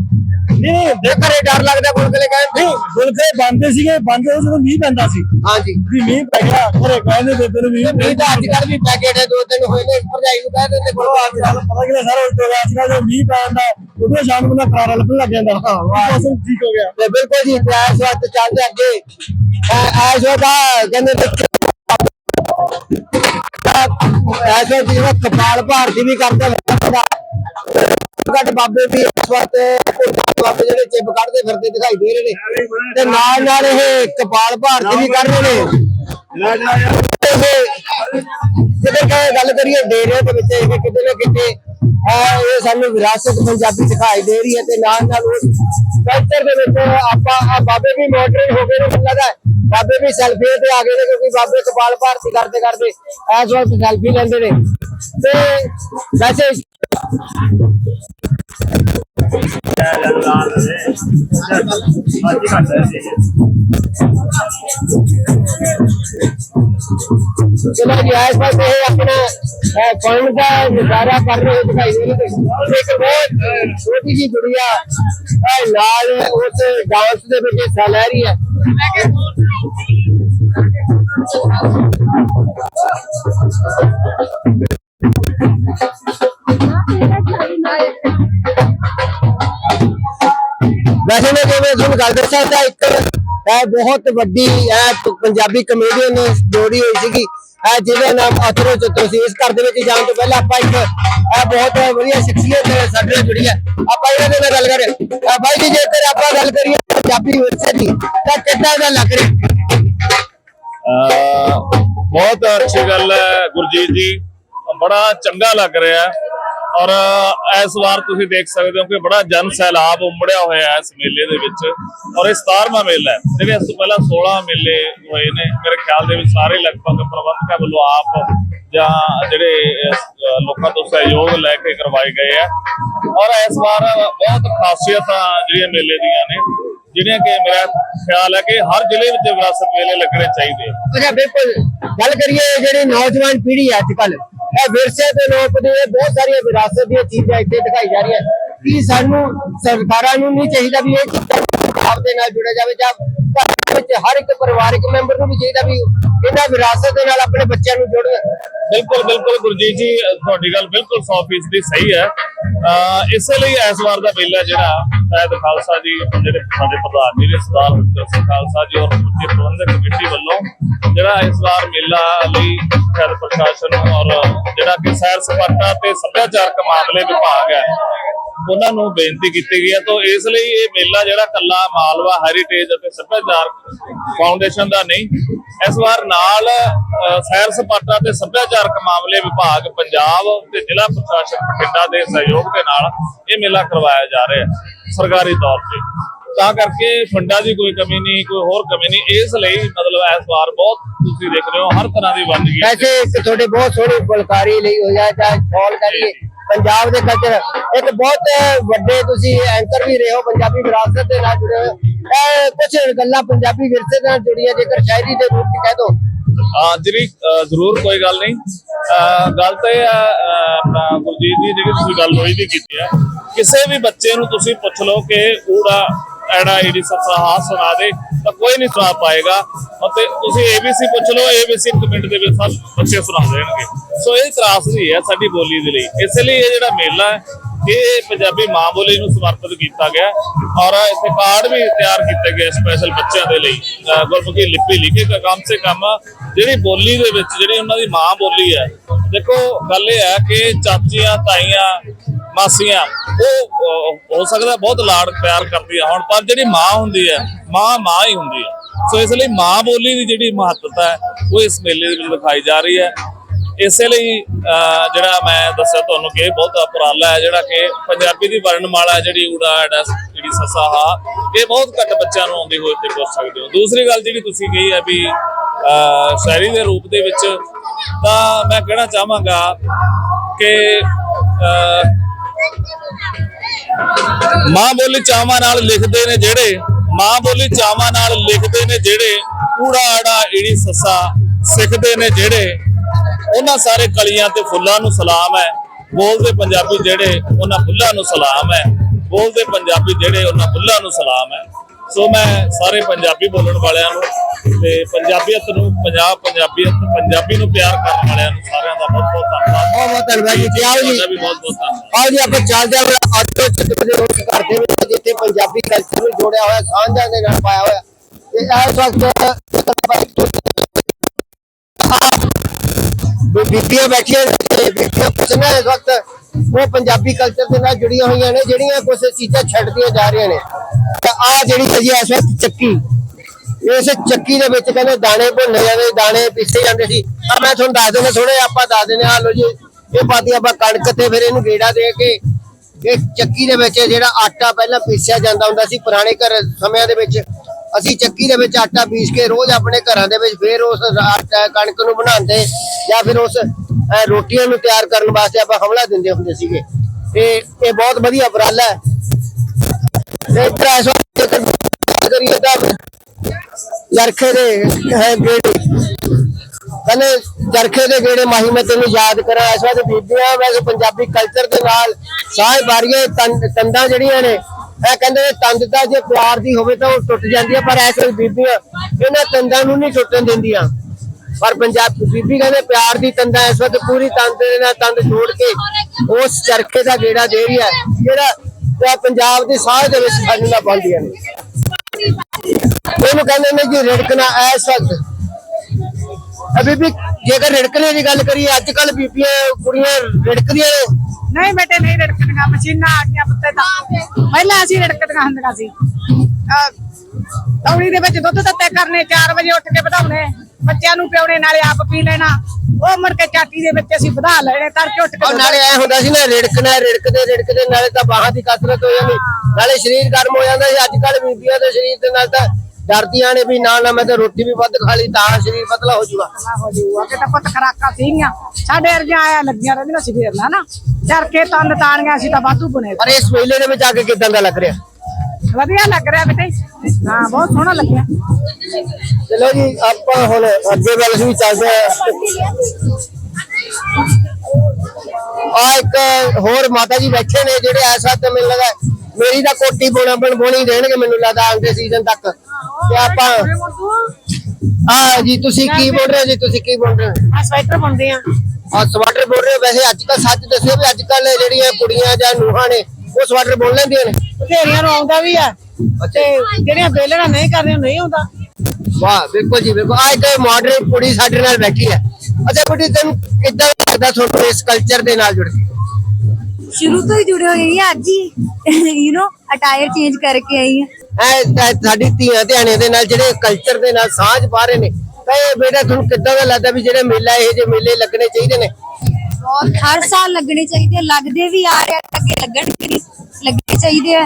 ਨਹੀਂ ਨਹੀਂ ਜੇ ਘਰੇ ਡਰ ਲੱਗਦਾ ਗੁਲਗੁਲੇ ਕਹਿੰਦੇ ਨਹੀਂ ਗੁਲਗੁਲੇ ਬੰਦੇ ਸੀਗੇ ਬੰਦੇ ਜਦੋਂ ਮੀਂਹ ਪੈਂਦਾ ਸੀ। ਹਾਂਜੀ। ਵੀ ਮੀਂਹ ਪੈ ਗਿਆ ਘਰੇ ਕਹਿੰਦੇ ਬੇਬੇ ਨੂੰ ਮੀਂਹ ਨਹੀਂ ਤਾਂ ਅੱਜ ਕੱਲ ਵੀ ਪੈਕੇਟ ਹੈ ਦੋ ਦਿਨ ਹੋਏ ਨੇ ਭਰਜਾਈ ਨੂੰ ਕਹਿ ਦਿੰਦੇ ਗੁਲਗੁਲੇ ਬਣਾ ਦਿਓ। ਪਤਾ ਕਿ ਸਾਰਾ ਉਲਟ ਹੋ ਗਿਆ ਅੱਜ ਕੱਲ੍ਹ ਜਦੋਂ ਮੀਂਹ ਪੈਂਦਾ ਉਦੋਂ ਸ਼ਾਮ ਨੂੰ ਨਾ ਕਰਾਰਾ ਲੱਭਣ ਲੱਗ ਜਾਂਦਾ। ਹਾਂ ਮੌਸਮ ਠੀਕ ਹੋ ਗਿਆ। ਤੇ ਬਿਲਕੁਲ ਜੀ ਇਸ ਵਕਤ ਚੱਲਦੇ ਅੱਗੇ। ਐ- ਇਸ ਵਕਤ ਆ ਕਹਿੰਦੇ ਨੇ ਐਸ ਜਿਹੜਾ ਕਪਾਲ ਭਾਰਤੀ ਵੀ ਕਰਦਾ ਹੁੰਦਾ ਘੱਟ ਬਾਬੇ ਵੀ ਇਸ ਵਕਤ ਬਾਬੇ ਜਿਹੜੇ ਚਿੱਬ ਕੱਢਦੇ ਫਿਰਦੇ ਦਿਖਾਈ ਦੇ ਰਹੇ ਨੇ। ਤੇ ਨਾਲ ਨਾਲ ਇਹ ਕਪਾਲ ਭਾਰਤੀ ਵੀ ਕਰ ਰਹੇ ਨੇ। ਇਹ ਕਹੇ ਗੱਲ ਕਰੀਏ ਡੇਰੇ ਦੇ ਵਿੱਚ ਇਹ ਕਿਤੇ ਨਾ ਕਿਤੇ ਅਹ ਇਹ ਸਾਨੂੰ ਵਿਰਾਸਤ ਪੰਜਾਬੀ ਦਿਖਾਈ ਦੇ ਰਹੀ ਹੈ ਤੇ ਨਾਲ ਨਾਲ ਉਸ ਕਲਚਰ ਦੇ ਵਿੱਚ ਆਪਾਂ, ਆ, ਬਾਬੇ ਵੀ ਮਾਡਰਨ ਹੋ ਗਏ ਨੇ ਲੱਗਦਾ ਬਾਬੇ ਵੀ ਸੈਲਫੀ ਤੇ ਆ ਗਏ ਨੇ ਕਿਉਂਕਿ ਬਾਬੇ ਕਪਾਲ ਭਾਰਤੀ ਕਰਦੇ ਕਰਦੇ ਇਸ ਵਕਤ ਸੈਲਫੀ ਲੈਂਦੇ ਨੇ। ਤੇ ਵੈਸੇ ਚਲੋ ਜੀ ਇਸ ਵਕਤ ਇਹ ਆਪਣਾ ਅਹ, ਫਨ ਦਾ ਨਜ਼ਾਰਾ ਕਰ ਰਹੇ ਦਿਖਾਈ ਦੇ ਰਹੇ ਨੇ ਇੱਕ ਬਹੁਤ ਅਹ, ਛੋਟੀ ਜੀ ਗੁੜੀਆ ਅਹ, ਨਾਲ ਉਸ ਡਾਂਸ ਦੇ ਵਿੱਚ ਹਿੱਸਾ ਲੈ ਰਹੀ ਹੈ ਵੈਸੇ ਮੈਂ ਜਿਵੇਂ ਤੁਹਾਨੂੰ ਗੱਲ ਦੱਸਿਆ ਤਾਂ ਇੱਕ, ਇਹ ਬਹੁਤ ਵੱਡੀ, ਇਹ ਪੰਜਾਬੀ ਕਮੇਡੀਅਨ ਜੋੜੀ ਹੋਈ ਸੀਗੀ। ਇਹ ਜਿਹਦਾ ਨਾਮ ਅਥਰੋ ਚਤੁਰ ਸੀ। ਇਸ ਘਰ ਦੇ ਵਿੱਚ ਜਾਣ ਤੋਂ ਪਹਿਲਾਂ ਆਪਾਂ ਇੱਕ, ਇਹ ਬਹੁਤ ਵਧੀਆ ਸ਼ਖਸੀਅਤ ਸਾਡੇ ਨਾਲ ਜੁੜੀ ਹੈ। ਆਪਾਂ ਇਹਨਾਂ ਦੇ ਨਾਲ ਗੱਲ ਕਰੇ ਅਹ ਬਾਈ ਜੀ, ਜੇਕਰ ਆਪਾਂ ਗੱਲ ਕਰੀਏ ਪੰਜਾਬੀ ਵਿਰਸੇ ਦੀ, ਤਾਂ ਕਿੱਦਾਂ ਦਾ ਲੱਗ ਰਿਹਾ? ਬਹੁਤ ਅੱਛੀ ਗੱਲ ਹੈ ਗੁਰਜੀਤ ਜੀ। ਬੜਾ ਚੰਗਾ ਲੱਗ ਰਿਹਾ ਔਰ ਇਸ ਵਾਰ ਤੁਸੀਂ ਦੇਖ ਸਕਦੇ ਹੋ ਕਿ ਬੜਾ ਜਨ ਸੈਲਾਬ ਉਮੜਿਆ ਹੋਇਆ ਹੈ ਇਸ ਮੇਲੇ ਦੇ ਵਿੱਚ। ਔਰ ਇਹ 17ਵਾਂ ਮੇਲਾ ਹੈ। ਜਿਵੇਂ ਇਸ ਤੋਂ ਪਹਿਲਾਂ 16 ਮੇਲੇ ਹੋਏ ਨੇ। ਮੇਰੇ ਖਿਆਲ ਦੇ ਵਿੱਚ ਸਾਰੇ ਲਗਭਗ ਪ੍ਰਬੰਧਕਾਂ ਵੱਲੋਂ ਆਪ ਜਾਂ ਜਿਹੜੇ ਲੋਕਾਂ ਤੋਂ ਸਹਿਯੋਗ ਲੈ ਕੇ ਕਰਵਾਏ ਗਏ ਆ ਔਰ ਇਸ ਵਾਰ ਬਹੁਤ ਖਾਸੀਅਤਾਂ ਜਿਹੜੀਆਂ ਮੇਲੇ ਦੀਆਂ ਨੇ, ਜਿਹੜੀਆਂ ਕਿ ਮੇਰਾ ਖਿਆਲ ਹੈ ਕਿ ਹਰ ਜ਼ਿਲ੍ਹੇ ਵਿੱਚ ਵਿਰਾਸਤ ਮੇਲੇ ਲੱਗਣੇ ਚਾਹੀਦੇ ਆ ਅੱਛਾ, ਬਿਲਕੁਲ। ਗੱਲ ਕਰੀਏ ਜਿਹੜੀ ਨੌਜਵਾਨ ਪੀੜ੍ਹੀ ਹੈ ਅੱਜ ਕੱਲ ਇਹ ਵਿਰਸੇ ਦੇ ਲੋਕ ਦੇ ਬਹੁਤ ਸਾਰੀਆਂ ਵਿਰਾਸਤ ਦੀਆਂ ਚੀਜ਼ਾਂ ਇੱਥੇ ਦਿਖਾਈ ਜਾ ਰਹੀਆਂ ਕਿ ਸਾਨੂੰ ਸਰਕਾਰਾਂ ਨੂੰ ਨਹੀਂ ਚਾਹੀਦਾ ਵੀ ਇਹ ਚੀਜ਼ਾਂ ਪੰਜਾਬ ਦੇ ਨਾਲ ਜੁੜਿਆ ਜਾਵੇ ਜਾਂ ਘਰ ਵਿੱਚ ਹਰ ਇੱਕ ਪਰਿਵਾਰਕ ਮੈਂਬਰ ਨੂੰ ਵੀ ਚਾਹੀਦਾ ਵੀ ਇਹਨਾਂ ਵਿਰਾਸਤ ਦੇ ਨਾਲ ਆਪਣੇ ਬੱਚਿਆਂ ਨੂੰ ਜੋੜਨ। ਬਿਲਕੁਲ ਬਿਲਕੁਲ ਗੁਰਜੀਤ ਜੀ ਤੁਹਾਡੀ ਗੱਲ ਬਿਲਕੁਲ 100% ਦੀ ਸਹੀ ਹੈ। ਇਸੇ ਲਈ ਇਸ ਵਾਰ ਦਾ ਮੇਲਾ ਜਿਹੜਾ, ਸ਼ਾਇਦ ਖਾਲਸਾ ਜੀ, ਜਿਹੜੇ ਸਾਡੇ ਪ੍ਰਧਾਨ ਜੀ ਨੇ ਸਰਦਾਰ ਹਰਿੰਦਰ ਸਿੰਘ ਖਾਲਸਾ ਜੀ ਔਰ ਸਮੁੱਚੀ ਪ੍ਰਬੰਧਕ ਕਮੇਟੀ ਵੱਲੋਂ, ਜਿਹੜਾ ਇਸ ਵਾਰ ਮੇਲਾ ਲਈ ਸ਼ਾਇਦ ਪ੍ਰਸ਼ਾਸਨ ਔਰ ਜਿਹੜਾ ਕਿ ਸੈਰ ਸਪਾਟਾ ਤੇ ਸੱਭਿਆਚਾਰਕ ਮਾਮਲੇ ਵਿਭਾਗ ਹੈ ਉਹਨਾਂ ਨੂੰ ਬੇਨਤੀ ਕੀਤੀ ਗਈ ਹੈ। ਤਾਂ ਇਸ ਲਈ ਇਹ ਮੇਲਾ ਜਿਹੜਾ ਕੱਲਾ ਮਾਲਵਾ ਹੈਰੀਟੇਜ ਅਤੇ ਸੱਭਿਆਚਾਰਕ ਫਾਊਂਡੇਸ਼ਨ ਦਾ ਨਹੀਂ, ਇਸ ਵਾਰ ਨਾਲ ਸੈਰ ਸਪਾਟਾ ਤੇ ਸੱਭਿਆਚਾਰਕ ਮਾਮਲੇ ਵਿਭਾਗ ਪੰਜਾਬ ਤੇ ਜ਼ਿਲ੍ਹਾ ਪ੍ਰਸ਼ਾਸਨ ਬਠਿੰਡਾ ਦੇ ਸਹਿਯੋਗ ਦੇ ਨਾਲ ਇਹ ਮੇਲਾ ਕਰਵਾਇਆ ਜਾ ਰਿਹਾ ਹੈ, ਸਰਕਾਰੀ ਤੌਰ ਤੇ। ਤਾਂ ਕਰਕੇ ਫੰਡਾਂ ਦੀ ਕੋਈ ਕਮੀ ਨਹੀਂ, ਕੋਈ ਹੋਰ ਕਮੀ ਨਹੀਂ, ਇਸ ਲਈ ਮਤਲਬ ਇਸ ਵਾਰ ਬਹੁਤ ਤੁਸੀਂ ਦੇਖ ਰਹੇ ਹੋ, ਹਰ ਤਰ੍ਹਾਂ ਦੀ ਵੰਡਗੀ ਗਈ ਵੈਸੇ ਤੁਹਾਡੇ ਬਹੁਤ ਸੋਹਣੀ ਫੁਲਕਾਰੀ ਲਈ ਹੋ ਜਾਏ ਜਾਂ ਸ਼ਾਲ ਕਰੀਏ ਪੰਜਾਬ ਦੇ ਕਲਚਰ ਇੱਕ ਬਹੁਤ ਵੱਡੇ ਤੁਸੀਂ ਐਂਕਰ ਵੀ ਰਹੇ ਹੋ, ਪੰਜਾਬੀ ਵਿਰਾਸਤ ਦੇ ਨਾਲ ਜੁੜੇ ਹੋਏ ਕੁਝ ਗੱਲਾਂ ਪੰਜਾਬੀ ਵਿਰਸੇ ਨਾਲ ਜੁੜੀਆਂ, ਜੇਕਰ ਸ਼ਾਇਰੀ ਦੇ ਰੂਪ ਚ ਕਹਿ ਦੋ। ਹਾਂ ਜਿਹੜੀ ਜ਼ਰੂਰ, ਕੋਈ ਗੱਲ ਨਹੀਂ। ਗੱਲ ਤਾਂ ਇਹ ਆਪਣਾ ਗੁਰਜੀਤ ਜੀ, ਜਿਹੜੀ ਤੁਸੀਂ ਗੱਲ ਹੋਈ ਦੀ ਕੀਤੀ ਹੈ, ਕਿਸੇ ਵੀ ਬੱਚੇ ਨੂੰ ਤੁਸੀਂ ਪੁੱਛ ਲਓ ਕਿ ਊੜਾ ਐੜਾ ਈੜੀ ਸੱਸਾ ਹਾ ਸੁਣਾ ਦੇ, ਤਾਂ ਕੋਈ ਨਹੀਂ ਸੁਣਾ ਪਾਏਗਾ। ਅਤੇ ਤੁਸੀਂ ABC ਪੁੱਛ ਲਓ ABC ਇੱਕ ਦੇ ਵਿੱਚ ਸਭ ਬੱਚੇ ਸੁਣਾ ਦੇਣਗੇ। ਸੋ ਇਹ ਤਰਾਸਦੀ ਹੈ ਸਾਡੀ ਬੋਲੀ ਦੇ ਲਈ। ਇਸ ਲਈ ਇਹ ਜਿਹੜਾ ਮੇਲਾ ਹੈ, ਇਹ ਪੰਜਾਬੀ ਮਾਂ ਬੋਲੀ ਨੂੰ ਸਮਰਪਿਤ ਕੀਤਾ ਗਿਆ ਔਰ ਇੱਥੇ ਕਾਰਡ ਵੀ ਤਿਆਰ ਕੀਤੇ ਗਏ ਸਪੈਸ਼ਲ ਬੱਚਿਆਂ ਦੇ ਲਈ। ਗੁਰਮੁਖੀ ਲਿਪੀ ਲਿਖੇ ਕ- ਕਮ ਸੇ ਕਮ ਜਿਹੜੀ ਬੋਲੀ ਦੇ ਵਿੱਚ ਜਿਹੜੀ ਉਹਨਾਂ ਦੀ ਮਾਂ ਬੋਲੀ ਹੈ। ਦੇਖੋ, ਗੱਲ ਇਹ ਹੈ ਕਿ ਚਾਚੀਆਂ, ਤਾਈਆਂ ਪਾਸੀਆਂ ਉਹ ਹੋ ਸਕਦਾ ਬਹੁਤ ਲਾੜ ਪਿਆਰ ਕਰਦੀਆਂ ਹੁਣ ਪਰ ਜਿਹੜੀ ਮਾਂ ਹੁੰਦੀ ਹੈ ਮਾਂ ਮਾਂ ਹੀ ਹੁੰਦੀ ਹੈ। ਸੋ ਇਸ ਲਈ ਮਾਂ ਬੋਲੀ ਦੀ ਜਿਹੜੀ ਮਹੱਤਤਾ ਹੈ ਉਹ ਇਸ ਮੇਲੇ ਦੇ ਵਿੱਚ ਦਿਖਾਈ ਜਾ ਰਹੀ ਹੈ। ਇਸੇ ਲਈ ਜਿਹੜਾ ਮੈਂ ਦੱਸਿਆ ਤੁਹਾਨੂੰ ਕਿ ਬਹੁਤ ਉਪਰਾਲਾ ਹੈ ਜਿਹੜਾ ਕਿ ਪੰਜਾਬੀ ਦੀ ਵਰਣਮਾਲਾ ਹੈ ਜਿਹੜੀ ਉੜਾ ਐੜਾ ਜਿਹੜੀ ਸਸਾ ਹਾ ਇਹ ਬਹੁਤ ਘੱਟ ਬੱਚਿਆਂ ਨੂੰ ਆਉਂਦੀ ਹੋਈ ਤੇ ਪੁੱਛ ਸਕਦੇ ਹੋ। ਦੂਸਰੀ ਗੱਲ ਜਿਹੜੀ ਤੁਸੀਂ ਕਹੀ ਹੈ ਵੀ ਅਹ, ਸ਼ਾਇਰੀ ਦੇ ਰੂਪ ਦੇ ਵਿੱਚ ਤਾਂ ਮੈਂ ਕਹਿਣਾ ਚਾਹਾਂਗਾ ਕਿ ਮਾਂ ਬੋਲੀ ਚਾਵਾਂ ਨਾਲ ਲਿਖਦੇ ਨੇ ਜਿਹੜੇ, ਮਾਂ ਬੋਲੀ ਚਾਵਾਂ ਨਾਲ ਲਿਖਦੇ ਨੇ ਜਿਹੜੇ, ਕੂੜਾ, ਆੜਾ, ਈੜੀ, ਸੱਸਾ ਸਿੱਖਦੇ ਨੇ ਜਿਹੜੇ, ਉਹਨਾਂ ਸਾਰੇ ਕਲੀਆਂ ਤੇ ਫੁੱਲਾਂ ਨੂੰ ਸਲਾਮ ਹੈ। ਬੋਲਦੇ ਪੰਜਾਬੀ ਜਿਹੜੇ, ਉਹਨਾਂ ਫੁੱਲਾਂ ਨੂੰ ਸਲਾਮ ਹੈ। ਬੋਲਦੇ ਪੰਜਾਬੀ ਜਿਹੜੇ, ਉਹਨਾਂ ਫੁੱਲਾਂ ਨੂੰ ਸਲਾਮ ਹੈ। ਸੋ ਮੈਂ ਸਾਰੇ ਪੰਜਾਬੀ ਬੋਲਣ ਵਾਲਿਆਂ ਨੂੰ ਤੇ ਪੰਜਾਬੀਅਤ ਨੂੰ ਪੰਜਾਬ ਪੰਜਾਬੀਅਤ ਪੰਜਾਬੀ ਨੂੰ ਪਿਆਰ ਕਰਨ ਵਾਲਿਆਂ ਨੂੰ ਸਾਰਿਆਂ ਦਾ ਬਹੁਤ ਬਹੁਤ ਧੰਨਵਾਦ। ਬਹੁਤ ਬਹੁਤ ਧੰਨਵਾਦ ਜੀ। ਤੇ ਆਓ ਜੀ। ਤੁਹਾਡਾ ਵੀ ਬਹੁਤ ਬਹੁਤ ਧੰਨਵਾਦ। ਆਓ ਜੀ ਆਪਾਂ ਚੱਲਦੇ ਹਾਂ। ਅੱਜ ਦੇ ਘਰ ਦੇ ਵਿੱਚ ਜਿੱਥੇ ਪੰਜਾਬੀ ਕਲਚਰ ਨੂੰ ਜੋੜਿਆ ਹੋਇਆ ਸਾਂਝਾਂ ਦੇ ਨਾਲ ਪਾਇਆ ਹੋਇਆ। ਤੇ ਇਸ ਵਕਤ ਬੀਬੀਆਂ ਬੈਠੀਆਂ ਨੇ ਤੇ ਬੀਬੀਆਂ ਪੁੱਛਣਾ ਇਸ ਵਕਤ ਉਹ ਪੰਜਾਬੀ ਕਲਚਰ ਦੇ ਨਾਲ ਜੁੜੀਆਂ ਹੋਈਆਂ ਨੇ ਜਿਹੜੀਆਂ ਕੁਝ ਚੀਜ਼ਾਂ ਛੱਡਦੀਆਂ ਜਾ ਰਹੀਆਂ ਨੇ। ਤਾਂ ਆ ਜਿਹੜੀ ਹੈ ਜੀ ਇਸ ਵਕਤ ਚੱਕੀ। ਇਸ ਚੱਕੀ ਦੇ ਵਿੱਚ ਕਹਿੰਦੇ ਦਾਣੇ ਭੁੰਨੇ ਜਾਂਦੇ, ਦਾਣੇ ਪੀਸੇ ਜਾਂਦੇ ਸੀ। ਪਰ ਮੈਂ ਤੁਹਾਨੂੰ ਦੱਸ ਦਿੰਦਾ ਥੋੜੇ ਆਪਾਂ ਦੱਸ ਦਿੰਦੇ ਆ ਲੋ ਜੀ। ਇਹ ਪਾਤੀ ਆਪਾਂ ਕਣਕ ਤੇ ਫਿਰ ਇਹਨੂੰ ਗੇੜਾ ਦੇ ਕੇ ਇਹ ਚੱਕੀ ਦੇ ਵਿੱਚ ਜਿਹੜਾ ਆਟਾ ਪਹਿਲਾਂ ਪੀਸਿਆ ਜਾਂਦਾ ਹੁੰਦਾ ਸੀ ਪੁਰਾਣੇ ਘਰ ਸਮਿਆਂ ਦੇ ਵਿੱਚ, ਅਸੀਂ ਚੱਕੀ ਦੇ ਵਿੱਚ ਆਟਾ ਪੀਸ ਕੇ ਰੋਜ਼ ਆਪਣੇ ਘਰਾਂ ਦੇ ਵਿੱਚ ਫਿਰ ਉਸ ਆਟਾ, ਕਣਕ ਨੂੰ ਬਣਾਉਂਦੇ ਜਾਂ ਫਿਰ ਉਸ ਰੋਟੀਆਂ ਨੂੰ ਤਿਆਰ ਕਰਨ ਵਾਸਤੇ ਆਪਾਂ ਹਮਲਾ ਦਿੰਦੇ ਹੁੰਦੇ ਸੀਗੇ। ਤੇ ਇਹ ਬਹੁਤ ਵਧੀਆ ਉਪਰਾਲਾ ਹੈ। ਤੇ ਇਸ ਵਕਤ ਕਰੀਏ ਤਾਂ ਜਰਖੇ ਦੇ ਹੈ ਗੇੜੇ। ਕਹਿੰਦੇ ਜਰਖੇ ਦੇ ਗੇੜੇ ਮਾਹੀ, ਮੈਂ ਤੈਨੂੰ ਯਾਦ ਕਰਾਂ, ਇਸ ਵਾਰ ਬੀਬੀਆਂ ਵੈਸੇ ਪੰਜਾਬੀ ਕਲਚਰ ਦੇ ਨਾਲ ਸਾਹ ਬਾਰੀਆਂ ਤੰਦਾਂ ਜਿਹੜੀਆਂ ਨੇ, ਇਹ ਕਹਿੰਦੇ ਨੇ ਤੰਦ ਤਾਂ ਜੇ ਪਿਆਰ ਦੀ ਹੋਵੇ ਤਾਂ ਉਹ ਟੁੱਟ ਜਾਂਦੀ ਹੈ ਪਰ ਐਸੇ ਬੀਬੀਆਂ ਇਹਨਾਂ ਤੰਦਾਂ ਨੂੰ ਨਹੀਂ ਟੁੱਟਣ ਦਿੰਦੀਆਂ। ਪਰ ਪੰਜਾਬ ਬੀਬੀ ਕਹਿੰਦੇ ਪਿਆਰ ਦੀ ਤੰਦਾਂ ਇਸ ਵਕਤ ਪੂਰੀ ਤੰਦ ਦੇ ਨਾਲ ਤੰਦ ਜੋੜ ਕੇ ਉਸ ਚਰਖੇ ਦਾ ਗੇੜਾ ਦੇ ਰਹੀ ਹੈ, ਜਿਹੜਾ ਜਿਹੜਾ ਪੰਜਾਬ ਦੇ ਸਾਹ ਦੇ ਵਿੱਚ ਸਾਨੂੰ ਨਾ ਪਾਉਂਦੀਆਂ ਨੇ। ਇਹਨੂੰ ਕਹਿੰਦੇ ਨੇ ਜੀ ਰਿੜਕਣਾ ਇਸ ਵਕਤ ਅਭੀ ਵੀ ਜੇਕਰ ਰਿੜਕਣੇ ਦੀ ਗੱਲ ਕਰੀਏ ਅੱਜ ਕੱਲ ਬੀਬੀਆਂ, ਕੁੜੀਆਂ ਰਿੜਕਦੀਆਂ ਨੇ। ਨਹੀਂ ਬੇਟੇ, ਨਹੀਂ ਰੜਕਣੀਆਂ ਮਸ਼ੀਨਾਂ ਆ ਗਈਆਂ ਪੁੱਤੇ ਤਾਂ। ਪਹਿਲਾਂ ਅਸੀਂ ਰੜਕਦੀਆਂ ਹੁੰਦੀਆਂ ਸੀ। ਤੌੜੀ ਦੇ ਵਿੱਚ ਦੁੱਧ ਤੱਤੇ ਕਰਨੇ 4 ਵਜੇ ਉੱਠ ਕੇ ਵਧਾਉਣੇ। ਬੱਚਿਆਂ ਨੂੰ ਪਿਉਣੇ ਨਾਲੇ ਆਪ ਪੀ ਲੈਣਾ। ਉਹ ਮੁੜ ਕੇ ਚਾਟੀ ਦੇ ਵਿੱਚ ਅਸੀਂ ਵਧਾ ਲੈਣੇ ਤੜਕੇ ਉੱਠ ਕੇ ਔਰ ਨਾਲੇ ਐ ਹੁੰਦਾ ਸੀ ਨਾ ਰਿੜਕਣਾ ਰਿੜਕਦੇ ਰਿੜਕਦੇ ਨਾਲੇ ਤਾਂ ਬਾਹਾਂ ਦੀ ਕਸਰਤ ਹੋ ਜਾਂਦੀ। ਨਾਲੇ ਸਰੀਰ ਗਰਮ ਹੋ ਜਾਂਦਾ ਸੀ। ਅੱਜ ਕੱਲ ਬੀਬੀਆਂ ਦੇ ਸਰੀਰ ਦੇ ਨਾਲ ਤਾਂ ਡਰਦੀਆਂ ਨੇ ਵੀ ਨਾ ਨਾ ਮੈਂ ਤਾਂ ਰੋਟੀ ਵੀ ਵੱਧ ਖਾ ਲਈ ਤਾਂ ਸਰੀਰ ਪਤਲਾ ਹੋ ਜਾਊਗਾ ਹੋ ਜੂਗਾ। ਕਿ ਤਾਂ ਪੁੱਤ ਖਰਾਕਾਂ ਸੀਗੀਆਂ। ਸਾਡੇ ਅਰਗੀਆਂ ਆਇਆ ਲੱਗੀਆਂ ਰਹਿੰਦੀਆਂ ਸੀ ਫੇਰ ਨਾ ਚਰਕੇ ਤੰਨ ਤਾਣੀਆਂ ਸੀ ਤਾਂ ਵਾਧੂ ਬੁਣੇ। ਪਰ ਇਸ ਮੇਲੇ ਦੇ ਵਿੱਚ ਆ ਕੇ ਕਿਦਾਂ ਦਾ ਲੱਗ ਰਿਹਾ? ਵਧੀਆ ਲੱਗ ਰਿਹਾ ਬੇਟੇ। ਹਾਂ ਬਹੁਤ ਸੋਹਣਾ ਲੱਗਿਆ। ਚਲੋ ਜੀ ਆਪਾਂ ਹੁਣ ਅੱਗੇ ਵੱਲ ਵੀ ਚੱਲਦੇ ਆ ਆ ਇੱਕ ਹੋਰ ਮਾਤਾ ਜੀ ਬੈਠੇ ਨੇ ਜਿਹੜੇ ਐਸ ਵਕਤ ਮੈਨੂੰ ਲੱਗਾ ਮੇਰੀ ਤਾਂ ਕੋਟੀ ਬੋਣਾ ਬਣ ਬੋਣੀ ਦੇਣਗੇ ਮੈਨੂੰ ਲੱਗਦਾ ਆਉਂਦੇ ਸੀਜ਼ਨ ਤੱਕ। ਤੇ ਆਪਾਂ ਹਾਂ ਜੀ ਤੁਸੀਂ ਕੀ ਬੋਲ ਰਹੇ ਹੋ ਜੀ? ਤੁਸੀਂ ਕੀ ਬੋਲ ਰਹੇ ਹੋ? ਆ ਸਵੈਟਰ ਬੁਣਦੇ ਆ ਆ ਸਵਾਟਰ ਬੋਲ ਰਹੇ ਵੈਸੇ ਅੱਜ ਕੱਲ ਸੱਚ ਦੱਸਿਓ ਵੀ ਅੱਜ ਕੱਲ ਜਿਹੜੀਆਂ ਕੁੜੀਆਂ ਜਾਂ ਨੂੰਹਾਂ ਨੇ ਉਹ ਸਵਾਟਰ ਬੋਲ ਲੈਂਦੀਆਂ ਨੇ। ਬਥੇਰੀਆਂ ਨੂੰ ਆਉਂਦਾ ਵੀ ਆ। ਤੇ ਜਿਹੜੀਆਂ ਬੇਲਣਾ ਨਹੀਂ ਕਰਦੀਆਂ ਨਹੀਂ ਆਉਂਦਾ। ਵਾਹ ਬਿਲਕੁਲ ਜੀ ਬਿਲਕੁਲ ਆ ਇੱਕ ਮਾਡਰਨ ਕੁੜੀ ਸਾਡੇ ਨਾਲ ਬੈਠੀ ਹੈ। ਅੱਛਾ ਕੁੜੀ ਤੈਨੂੰ ਕਿੱਦਾਂ ਲੱਗਦਾ ਤੁਹਾਨੂੰ ਇਸ ਕਲਚਰ ਦੇ ਨਾਲ ਜੁੜ ਕੇ? ਸ਼ੁਰੂ ਤੋਂ ਹੀ ਜੁੜੇ ਹੋਏ ਹਾਂ ਅੱਜ ਹੀ। ਯੂ نو ਅਟਾਇਰ ਚੇਂਜ ਕਰਕੇ ਆਈ ਹਾਂ ਸਾਡੀ ਧੀਆਂ ਧਿਆਣੇ ਦੇ ਨਾਲ ਜਿਹੜੇ ਕਲਚਰ ਦੇ ਨਾਲ ਸਾਂਝ ਪਾ ਰਹੇ ਨੇ ਤਾਂ ਇਹ ਬੇਟਾ ਤੁਹਾਨੂੰ ਕਿੱਦਾਂ ਦਾ ਲੱਗਦਾ ਵੀ ਜਿਹੜੇ ਮੇਲਾ ਇਹ ਜਿਹੇ ਮੇਲੇ ਲੱਗਣੇ ਚਾਹੀਦੇ ਨੇ? ਬਹੁਤ ਹਰ ਸਾਲ ਲੱਗਣੇ ਚਾਹੀਦੇ ਆ, ਲੱਗਦੇ ਵੀ ਆ ਰਹੇ ਆ, ਅੱਗੇ ਲੱਗਣਗੇ ਵੀ, ਲੱਗਣੇ ਚਾਹੀਦੇ ਆ।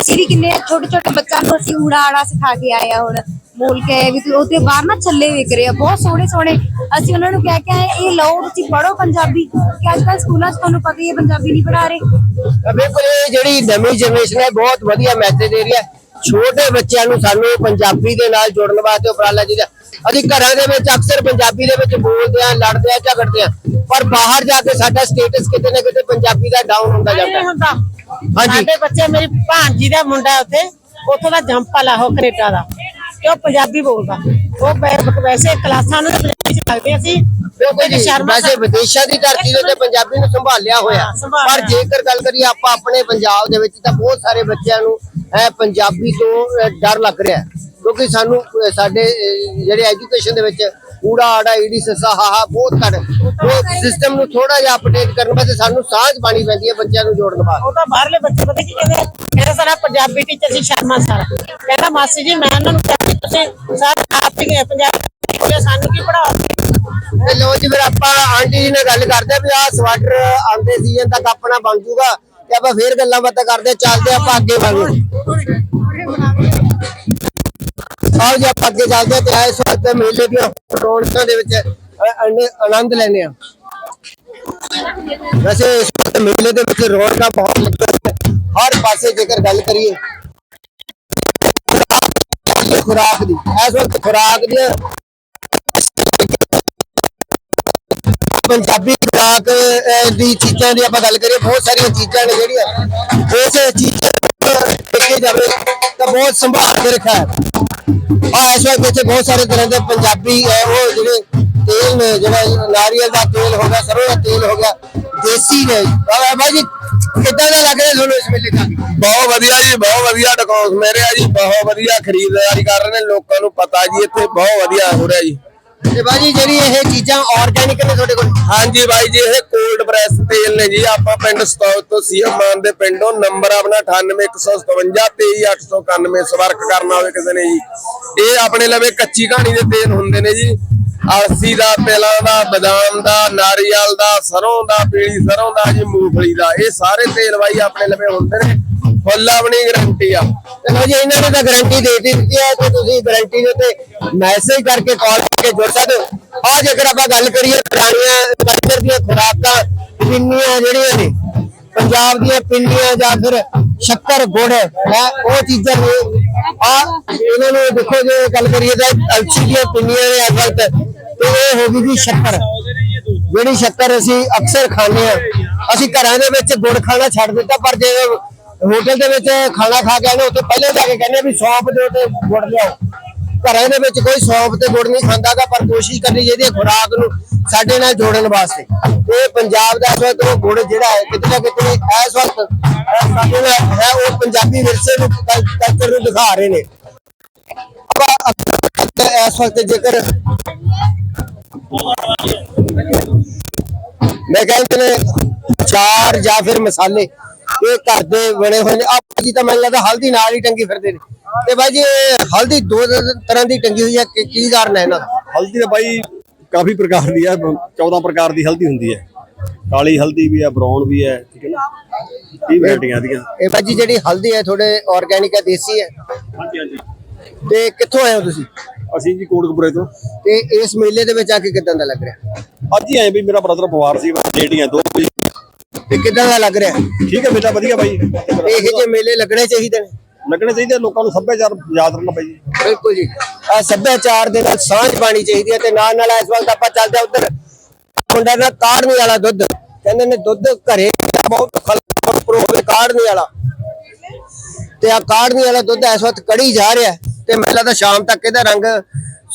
ਅਸੀਂ ਵੀ ਕਿੰਨੇ ਛੋਟੇ ਛੋਟੇ ਬੱਚਿਆਂ ਨੂੰ ਅਸੀਂ ਊੜਾ ਆੜਾ ਸਿਖਾ ਕੇ ਆਏ ਆ ਹੁਣ ਬੋਲ ਕੇ ਆਏ ਵੀ ਤੇ ਉੱਥੇ ਬਾਹਰ ਨਾ ਛੱਲੇ ਵਿਕ ਰਹੇ ਆ ਬਹੁਤ ਸੋਹਣੇ ਸੋਹਣੇ ਅਸੀਂ ਉਹਨਾਂ ਨੂੰ ਕਹਿ ਕੇ ਆਏ ਇਹ ਲਓ ਤੁਸੀਂ ਪੜੋ ਪੰਜਾਬੀ ਕਿ ਅੱਜ ਕੱਲ੍ਹ ਸਕੂਲਾਂ 'ਚ ਤੁਹਾਨੂੰ ਪਤਾ ਹੀ ਹੈ ਪੰਜਾਬੀ ਨਹੀਂ ਪੜ੍ਹਾ ਰਹੇ। ਤਾਂ ਬਿਲਕੁਲ ਇਹ ਜਿਹੜੀ ਨਵੀਂ ਜਨਰੇਸ਼ਨ ਹੈ ਬਹੁਤ ਵਧੀਆ ਮੈਸੇਜ ਦੇ ਰਹੀ ਹੈ। ਛੋਟੇ ਬੱਚਿਆਂ ਨੂੰ ਸਾਨੂੰ ਪੰਜਾਬੀ ਦੇ ਨਾਲ ਜੋੜਨ ਵਾਸਤੇ ਉਪਰਾਲਾ ਚਾਹੀਦਾ। ਅਸੀਂ ਘਰਾਂ ਦੇ ਵਿੱਚ ਅਕਸਰ ਪੰਜਾਬੀ ਦੇ ਵਿੱਚ ਬੋਲਦੇ ਆ ਲੜਦੇ ਆ ਝਗੜਦੇ ਆ ਪਰ ਬਾਹਰ ਜਾ ਕੇ ਸਾਡਾ ਸਟੇਟਸ ਕਿਤੇ ਨਾ ਕਿਤੇ ਪੰਜਾਬੀ ਦਾ ਡਾਊਨ ਹੁੰਦਾ ਜਾਂਦਾ ਨਹੀਂ ਹੈ। ਹੁੰਦਾ। ਹਾਂਜੀ। ਸਾਡੇ ਬੱਚੇ ਮੇਰੀ ਭਾਂਜੀ ਦਾ ਮੁੰਡਾ ਉੱਥੇ ਉੱਥੋਂ ਦਾ ਜੰਪਲ ਆ ਉਹ ਕੈਨੇਡਾ ਦਾ ਤੇ ਉਹ ਪੰਜਾਬੀ ਬੋਲਦਾ। ਉਹ ਵੈਸੇ ਕਲਾਸਾਂ ਨੂੰ ਪੰਜਾਬੀ ਚ ਲੱਗਦੇ ਸੀ ਬਿਲਕੁਲ ਜੀ ਵੈਸੇ ਵਿਦੇਸ਼ਾਂ ਦੀ ਧਰਤੀ ਦੇ ਉੱਤੇ ਪੰਜਾਬੀ ਨੂੰ ਸੰਭਾਲਿਆ ਹੋਇਆ। ਹਾਂ, ਸੰਭਾਲਿਆ। ਪਰ ਜੇਕਰ ਗੱਲ ਕਰੀਏ ਆਪਾਂ ਆਪਣੇ ਪੰਜਾਬ ਦੇ ਵਿੱਚ ਤਾਂ ਬਹੁਤ ਸਾਰੇ ਬੱਚਿਆਂ ਨੂੰ ਇਹ ਪੰਜਾਬੀ ਤੋਂ ਅਹ, ਡਰ ਲੱਗ ਰਿਹਾ ਹੈ। ਕਿਉਂਕਿ ਸਾਨੂੰ ਸਾਡੇ ਜਿਹੜੇ ਐਜੂਕੇਸ਼ਨ ਦੇ ਵਿੱਚ ਊੜਾ ਆੜਾ ਈੜੀ ਸੱਸਾ ਹਾਹਾ ਬਹੁਤ ਘੱਟ। ਉਹ ਸਿਸਟਮ ਨੂੰ ਥੋੜਾ ਜਿਹਾ ਅਪਡੇਟ ਕਰਨ ਵਾਸਤੇ ਸਾਨੂੰ ਸਾਂਝ ਪਾਣੀ ਪੈਂਦੀ ਹੈ ਬੱਚਿਆਂ ਨੂੰ ਜੋੜਨ ਵਾਸਤੇ। ਉਹ ਤਾਂ ਬਾਹਰਲੇ ਬੱਚੇ ਪਤਾ ਕੀ ਕਹਿੰਦੇ ਆ? ਕਹਿੰਦੇ ਸਾਡਾ ਪੰਜਾਬੀ ਟੀਚਰ ਸੀ ਸ਼ਰਮਾ ਸਰ ਕਹਿੰਦਾ ਮਾਸੀ ਜੀ ਮੈਂ ਉਹਨਾਂ ਨੂੰ ਕਿਹਾ ਵੀ ਤੁਸੀਂ ਸਾਰੇ ਆਪ ਹੀ ਪੰਜਾਬੀ ਬੋਲੇ ਸਾਨੂੰ ਕੀ ਪੜਾਓ ਤੇ ਲੋ ਜੀ ਫਿਰ ਆਪਾਂ ਆਂਟੀ ਜੀ ਨਾਲ ਗੱਲ ਕਰਦੇ ਆ ਵੀ ਆਹ ਸਵਾਟਰ ਆਉਂਦੇ ਸੀਜ਼ਨ ਤੱਕ ਆਪਣਾ ਬਣ ਜੂਗਾ ਤੇ ਆਪਾਂ ਫੇਰ ਗੱਲਾਂ ਬਾਤਾਂ ਕਰਦੇ ਆ, ਚੱਲਦੇ ਆ ਆਪਾਂ ਅੱਗੇ ਵਾਂਗੂ ਆਓ ਜੀ, ਆਪਾਂ ਅੱਗੇ ਚੱਲਦੇ ਆ ਤੇ ਇਸ ਵਕਤ ਮੇਲੇ ਦੀਆਂ ਰੌਣਕਾਂ ਦੇ ਵਿੱਚ। ਆਨੰਦ ਲੈਣੇ ਆ ਵੈਸੇ ਇਸ ਵਕਤ ਮੇਲੇ ਦੇ ਵਿੱਚ ਰੌਣਕਾਂ ਬਹੁਤ ਲੱਗੀਆਂ ਹਰ ਪਾਸੇ ਜੇਕਰ ਗੱਲ ਕਰੀਏ, ਖੁਰਾਕ ਦੀ। ਇਸ ਵਕਤ ਖੁਰਾਕ ਦੀਆਂ ਪੰਜਾਬੀ ਖੁਰਾਕ ਦੀ ਚੀਜ਼ਾਂ ਦੀ ਆਪਾਂ ਗੱਲ ਕਰੀਏ, ਬਹੁਤ ਸਾਰੀਆਂ ਚੀਜ਼ਾਂ ਨੇ ਜਿਹੜੀਆਂ। ਉਸ ਚੀਜ਼ਾਂ ਨੂੰ ਦੇਖਿਆ ਜਾਵੇ ਤਾਂ ਬਹੁਤ ਸੰਭਾਲ ਕੇ ਰੱਖਿਆ ਹੈ ਇਸ ਵਕਤ ਇੱਥੇ ਬਹੁਤ ਸਾਰੇ ਤਰ੍ਹਾਂ ਦੇ ਪੰਜਾਬੀ ਹੈ, ਉਹ ਜਿਹੜੇ ਤੇਲ ਨੇ, ਜਿਹੜਾ ਨਾਰੀਅਲ ਦਾ ਤੇਲ ਹੋ ਗਿਆ ਸਰੋਂ ਦਾ ਤੇਲ ਹੋ ਗਿਆ, ਦੇਸੀ ਨੇ। ਆ ਬਾਈ ਕਿੱਦਾਂ ਦਾ ਲੱਗ ਰਿਹਾ ਤੁਹਾਨੂੰ ਇਸ ਵੇਲੇ ਦਾ? ਬਹੁਤ ਵਧੀਆ ਜੀ, ਬਹੁਤ ਵਧੀਆ ਡਿਸਕਾਊਂਟ ਮੇਰੇ ਆ ਜੀ, ਬਹੁਤ ਵਧੀਆ ਖਰੀਦਦਾਰੀ ਕਰ ਰਹੇ ਨੇ, ਲੋਕਾਂ ਨੂੰ ਪਤਾ ਜੀ, ਇੱਥੇ ਬਹੁਤ ਵਧੀਆ ਹੋ ਰਿਹਾ ਜੀ। ਤੇ ਬਾਈ ਜਿਹੜੀ ਇਹ ਚੀਜ਼ਾਂ ਆਰਗੈਨਿਕ ਨੇ ਤੁਹਾਡੇ ਕੋਲ? ਹਾਂਜੀ ਬਾਈ ਜੀ, ਇਹ ਕੋਲਡ ਪ੍ਰੈਸ ਤੇਲ ਨੇ ਜੀ। ਆਪਾਂ ਪਿੰਡ ਸਤੌਜ ਤੋਂ ਸੀਐਮ ਮਾਨ ਦੇ ਪਿੰਡੋਂ। ਨੰਬਰ ਆਪਣਾ 98157 23891 ਸੰਪਰਕ ਕਰਨਾ ਹੋਵੇ ਕਿਸੇ ਨੇ ਜੀ। ਇਹ ਆਪਣੇ ਲਵੇ ਕੱਚੀ ਕਹਾਣੀ ਦੇ ਤੇਲ ਹੁੰਦੇ ਨੇ ਜੀ। ਅਲਸੀ ਦਾ ਤਿਲਾਂ ਦਾ, ਬਦਾਮ ਦਾ, ਨਾਰੀਅਲ ਦਾ ਸਰੋਂ ਦਾ, ਪੀਲੀ ਸਰੋਂ ਦਾ, ਜੀ ਮੂੰਗਫਲੀ ਦਾ। ਇਹ ਸਾਰੇ ਤੇਲ ਬਾਈ ਆਪਣੇ ਲਵੇ ਹੁੰਦੇ ਨੇ। ਫੁੱਲ ਆਪਣੀ ਗਾਰੰਟੀ ਆ। ਤੇ ਜੀ, ਇਹਨਾਂ ਨੇ ਤਾਂ ਗਾਰੰਟੀ ਦੇ ਦਿੱਤੀ ਹੈ ਤੇ ਤੁਸੀਂ ਗਾਰੰਟੀ ਦੇ ਉੱਤੇ ਮੈਸੇਜ ਕਰਕੇ ਕਾਲ ਕਰਕੇ ਜੁੜ ਸਕਦੇ ਹੋ। ਆ ਜੇਕਰ ਆਪਾਂ ਗੱਲ ਕਰੀਏ ਪੁਰਾਣੀਆਂ ਕਲਚਰ ਦੀਆਂ ਖੁਰਾਕਾਂ, ਪਿੰਨੀਆਂ ਜਿਹੜੀਆਂ ਨੇ, ਪੰਜਾਬ ਦੀਆਂ ਪਿੰਨੀਆਂ ਜਾਂ ਫਿਰ ਸ਼ੱਕਰ ਗੁੜ ਹੈ ਉਹ ਚੀਜ਼ਾਂ ਨੇ। ਆ ਇਹਨਾਂ ਨੂੰ ਦੇਖੋ ਜੇ ਗੱਲ ਕਰੀਏ ਤਾਂ ਅਲਸੀ ਦੀਆਂ ਪਿੰਨੀਆਂ ਨੇ ਅੱਜ ਵਕਤ ਤੇ ਇਹ ਹੋ ਗਈ ਜੀ ਸ਼ੱਕਰ। ਜਿਹੜੀ ਸ਼ੱਕਰ ਅਸੀਂ ਅਕਸਰ ਖਾਂਦੇ ਆ ਅਸੀਂ ਘਰਾਂ ਦੇ ਵਿੱਚ ਗੁੜ ਖਾਣਾ ਛੱਡ ਦਿੱਤਾ, ਪਰ ਜੇ ਹੋਟਲ ਦੇ ਵਿੱਚ ਖਾਣਾ ਖਾ ਕੇ ਆਨੇ ਉੱਥੇ ਪਹਿਲੇ ਜਾ ਕੇ ਕਹਿੰਦੇ ਆ ਵੀ ਸੌਂਫ ਦਿਓ ਤੇ ਗੁੜ ਲਿਆਓ। ਘਰਾਂ ਦੇ ਵਿੱਚ ਕੋਈ ਸੌਂਪ ਤੇ ਗੁੜ ਨਹੀਂ ਖਾਂਦਾਗਾ ਪਰ ਕੋਸ਼ਿਸ਼ ਕਰਨੀ ਚਾਹੀਦੀ ਹੈ ਖੁਰਾਕ ਨੂੰ ਸਾਡੇ ਨਾਲ ਜੋੜਨ ਵਾਸਤੇ। ਇਹ ਪੰਜਾਬ ਦਾ ਇਸ ਉਹ ਗੁੜ ਜਿਹੜਾ ਹੈ, ਕਿਤੇ ਨਾ ਕਿਤੇ ਇਸ ਵਕਤ ਸਾਡੇ ਨਾਲ ਹੈ, ਉਹ ਪੰਜਾਬੀ ਵਿਰਸੇ ਨੂੰ ਕਲਚਰ ਨੂੰ ਦਿਖਾ ਰਹੇ ਨੇ। ਇਸ ਵਕਤ ਜੇਕਰ ਮੈਂ ਕਹਿੰਦੇ ਨੇ ਚਾਰ ਜਾਂ ਫਿਰ ਮਸਾਲੇ ਇਹ ਘਰ ਦੇ ਬਣੇ ਹੋਏ ਨੇ। ਆਪ ਜੀ ਤਾਂ ਮੈਨੂੰ ਲੱਗਦਾ ਹਲਦੀ ਨਾਲ ਹੀ ਟੰਗੀ ਫਿਰਦੇ ਨੇ। ਤੇ ਬਾਈ ਜੀ ਇਹ ਹਲਦੀ ਦੋ ਤਰ੍ਹਾਂ ਦੀ ਟੰਗੀ ਹੋਈ ਹੈ। ਕੀ ਕੀ ਕਾਰਨ ਹੈ ਇਹਨਾਂ ਦਾ? ਹਲਦੀ ਤਾਂ ਬਾਈ ਕਾਫੀ ਪ੍ਰਕਾਰ ਦੀ ਹੈ। 14 ਪ੍ਰਕਾਰ ਦੀ ਹਲਦੀ ਹੁੰਦੀ ਹੈ। ਕਾਲੀ ਹਲਦੀ ਵੀ ਹੈ ਬਰਾਊਨ ਵੀ ਹੈ ਠੀਕ ਹੈ ਨਾ? ਇਹ ਵੈਰਾਈਟੀਆਂ ਦੀਆਂ ਇਹ ਬਾਈ ਜੀ ਜਿਹੜੀ ਹਲਦੀ ਹੈ ਤੁਹਾਡੇ ਆਰਗੈਨਿਕ ਹੈ ਦੇਸੀ ਹੈ? ਹਾਂਜੀ ਹਾਂਜੀ। ਤੇ ਕਿੱਥੋਂ ਆਏ ਹੋ ਤੁਸੀਂ? ਅਸੀਂ ਜੀ ਕੋਟਕਪੁਰੇ ਤੋਂ। ਤੇ ਇਸ ਮੇਲੇ ਦੇ ਵਿੱਚ ਆ ਕੇ ਕਿਦਾਂ ਦਾ ਲੱਗ ਰਿਹਾ? ਅੱਜ ਹੀ ਆਏ ਵੀ ਮੇਰਾ ਬ੍ਰਦਰ ਬਿਮਾਰ ਸੀ ਲੇਟੀਆਂ ਦੋ ਵਜੇ। ਤੇ ਕਿਦਾਂ ਦਾ ਲੱਗ ਰਿਹਾ? ਠੀਕ ਹੈ ਬੇਟਾ ਵਧੀਆ ਬਾਈ। ਇਹੋ ਜਿਹੇ ਮੇਲੇ ਲੱਗਣੇ ਚਾਹੀਦੇ ਨੇ। ਲੱਗਣੇ ਚਾਹੀਦੇ ਲੋਕਾਂ ਨੂੰ ਸੱਭਿਆਚਾਰ ਯਾਦ ਰੱਖਣਾ ਬਾਈ ਬਿਲਕੁਲ ਜੀ। ਆ ਸੱਭਿਆਚਾਰ ਦੇ ਨਾਲ ਸਾਂਝ ਪਾਣੀ ਚਾਹੀਦੀ ਹੈ ਤੇ ਨਾਲ ਨਾਲ ਇਸ ਵਕਤ ਆਪਾਂ ਚੱਲਦੇ ਉਧਰ। ਮੁੰਡਾ ਦਾ ਕਾੜਨੀ ਵਾਲਾ ਦੁੱਧ। ਕਹਿੰਦੇ ਨੇ ਦੁੱਧ ਘਰੇ ਬਹੁਤ ਖਲਪਰੋ ਹੋਵੇ ਕਾੜਨੀ ਵਾਲਾ। ਤੇ ਆ ਕਾੜਨੀ ਵਾਲਾ ਦੁੱਧ ਇਸ ਵਕਤ ਕੜੀ ਜਾ ਰਿਹਾ ਤੇ ਮੈਨੂੰ ਲੱਗਦਾ ਸ਼ਾਮ ਤੱਕ ਇਹਦਾ ਰੰਗ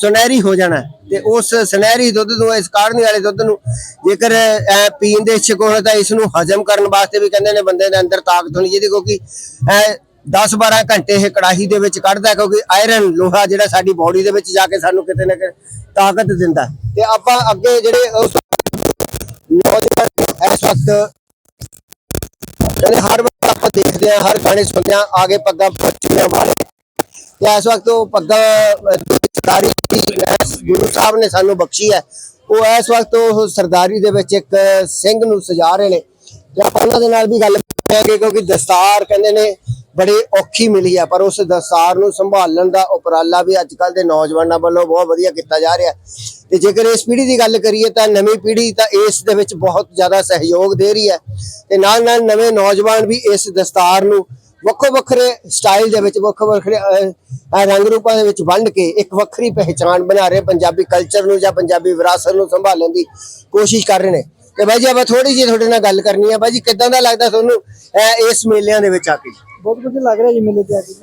ਸੁਨਹਿਰੀ ਹੋ ਜਾਣਾ ਤੇ ਉਸ ਸੁਨਹਿਰੀ ਦੁੱਧ ਨੂੰ, ਇਸ ਕਾੜਨੀ ਵਾਲੇ ਦੁੱਧ ਨੂੰ ਜੇਕਰ ਪੀਣ ਦੇ ਇੱਛੁਕ ਹੋਣ ਤਾਂ ਇਸ ਨੂੰ ਹਜਮ ਕਰਨ ਵਾਸਤੇ ਵੀ ਕਹਿੰਦੇ ਨੇ ਬੰਦੇ ਦੇ ਅੰਦਰ ਤਾਕਤ ਹੋਣੀ ਚਾਹੀਦੀ ਕਿਉਂਕਿ 10-12 ਘੰਟੇ ਇਹ ਕੜਾਹੀ ਦੇ ਵਿੱਚ ਕੱਢਦਾ ਹੈ ਕਿਉਂਕਿ ਆਇਰਨ ਲੋਹਾ ਜਿਹੜਾ ਸਾਡੀ ਬਾਡੀ ਦੇ ਵਿੱਚ ਜਾ ਕੇ ਸਾਨੂੰ ਕਿਤੇ ਨਾ ਕਿਤੇ ਤਾਕਤ ਦਿੰਦਾ। ਤੇ ਆਪਾਂ ਅੱਗੇ ਜਿਹੜੇ ਨੌਜਵਾਨ ਇਸ ਵਕਤ ਕਹਿੰਦੇ ਹਰ ਵਾਰ ਆਪਾਂ ਦੇਖਦੇ ਹਾਂ, ਹਰ ਗਾਣੇ ਸੁਣਦੇ ਹਾਂ, ਆਗੇ ਪੱਗਾਂ ਪੱਚੀਆਂ ਵਾਲੇ। ਤੇ ਇਸ ਵਕਤ ਉਹ ਪੱਗਾਂ ਸਰਦਾਰੀ ਗੁਰੂ ਸਾਹਿਬ ਨੇ ਸਾਨੂੰ ਬਖਸ਼ੀ ਹੈ। ਉਹ ਇਸ ਵਕਤ ਉਹ ਸਰਦਾਰੀ ਦੇ ਵਿੱਚ ਇੱਕ ਸਿੰਘ ਨੂੰ ਸਜਾ ਰਹੇ ਨੇ। ਤੇ ਆਪਾਂ ਉਹਨਾਂ ਦੇ ਨਾਲ ਵੀ ਗੱਲ ਕਰਾਂਗੇ ਕਿਉਂਕਿ ਦਸਤਾਰ ਕਹਿੰਦੇ ਨੇ ਬੜੀ ਔਖੀ ਮਿਲੀ ਹੈ, ਪਰ ਉਸ ਦਸਤਾਰ ਨੂੰ ਸੰਭਾਲਣ ਦਾ ਉਪਰਾਲਾ ਵੀ ਅੱਜ ਕੱਲ ਦੇ ਨੌਜਵਾਨਾਂ ਵੱਲੋਂ ਬਹੁਤ ਵਧੀਆ ਕੀਤਾ ਜਾ ਰਿਹਾ ਤੇ ਜੇਕਰ ਇਸ ਪੀੜ੍ਹੀ ਦੀ ਗੱਲ ਕਰੀਏ ਤਾਂ ਨਵੀਂ ਪੀੜ੍ਹੀ ਤਾਂ ਇਸ ਦੇ ਵਿੱਚ ਬਹੁਤ ਜ਼ਿਆਦਾ ਸਹਿਯੋਗ ਦੇ ਰਹੀ ਹੈ। ਤੇ ਨਾਲ ਨਾਲ ਨਵੇਂ ਨੌਜਵਾਨ ਵੀ ਇਸ ਦਸਤਾਰ ਨੂੰ ਵੱਖੋ ਵੱਖਰੇ ਸਟਾਈਲ ਦੇ ਵਿੱਚ ਵੱਖੋ ਵੱਖਰੇ ਰੰਗ ਰੂਪਾਂ ਦੇ ਵਿੱਚ ਵੰਡ ਕੇ ਇੱਕ ਵੱਖਰੀ ਪਹਿਚਾਣ ਬਣਾ ਰਹੇ ਪੰਜਾਬੀ ਕਲਚਰ ਨੂੰ ਜਾਂ ਪੰਜਾਬੀ ਵਿਰਾਸਤ ਨੂੰ ਸੰਭਾਲਣ ਦੀ ਕੋਸ਼ਿਸ਼ ਕਰ ਰਹੇ ਨੇ। ਤੇ ਬਾਈ ਜੀ ਆਪਾਂ ਥੋੜੀ ਜਿਹੀ ਤੁਹਾਡੇ ਨਾਲ ਗੱਲ ਕਰਨੀ ਹੈ ਬਾਈ ਜੀ ਕਿਦਾਂ ਦਾ ਲੱਗਦਾ ਤੁਹਾਨੂੰ ਇਸ ਮੇਲਿਆਂ ਦੇ ਵਿੱਚ ਆ ਕੇ? ਬਹੁਤ ਵਧੀਆ ਲੱਗ ਰਿਹਾ ਜੀ ਮੇਲੇ ਤੇ ਆ ਕੇ।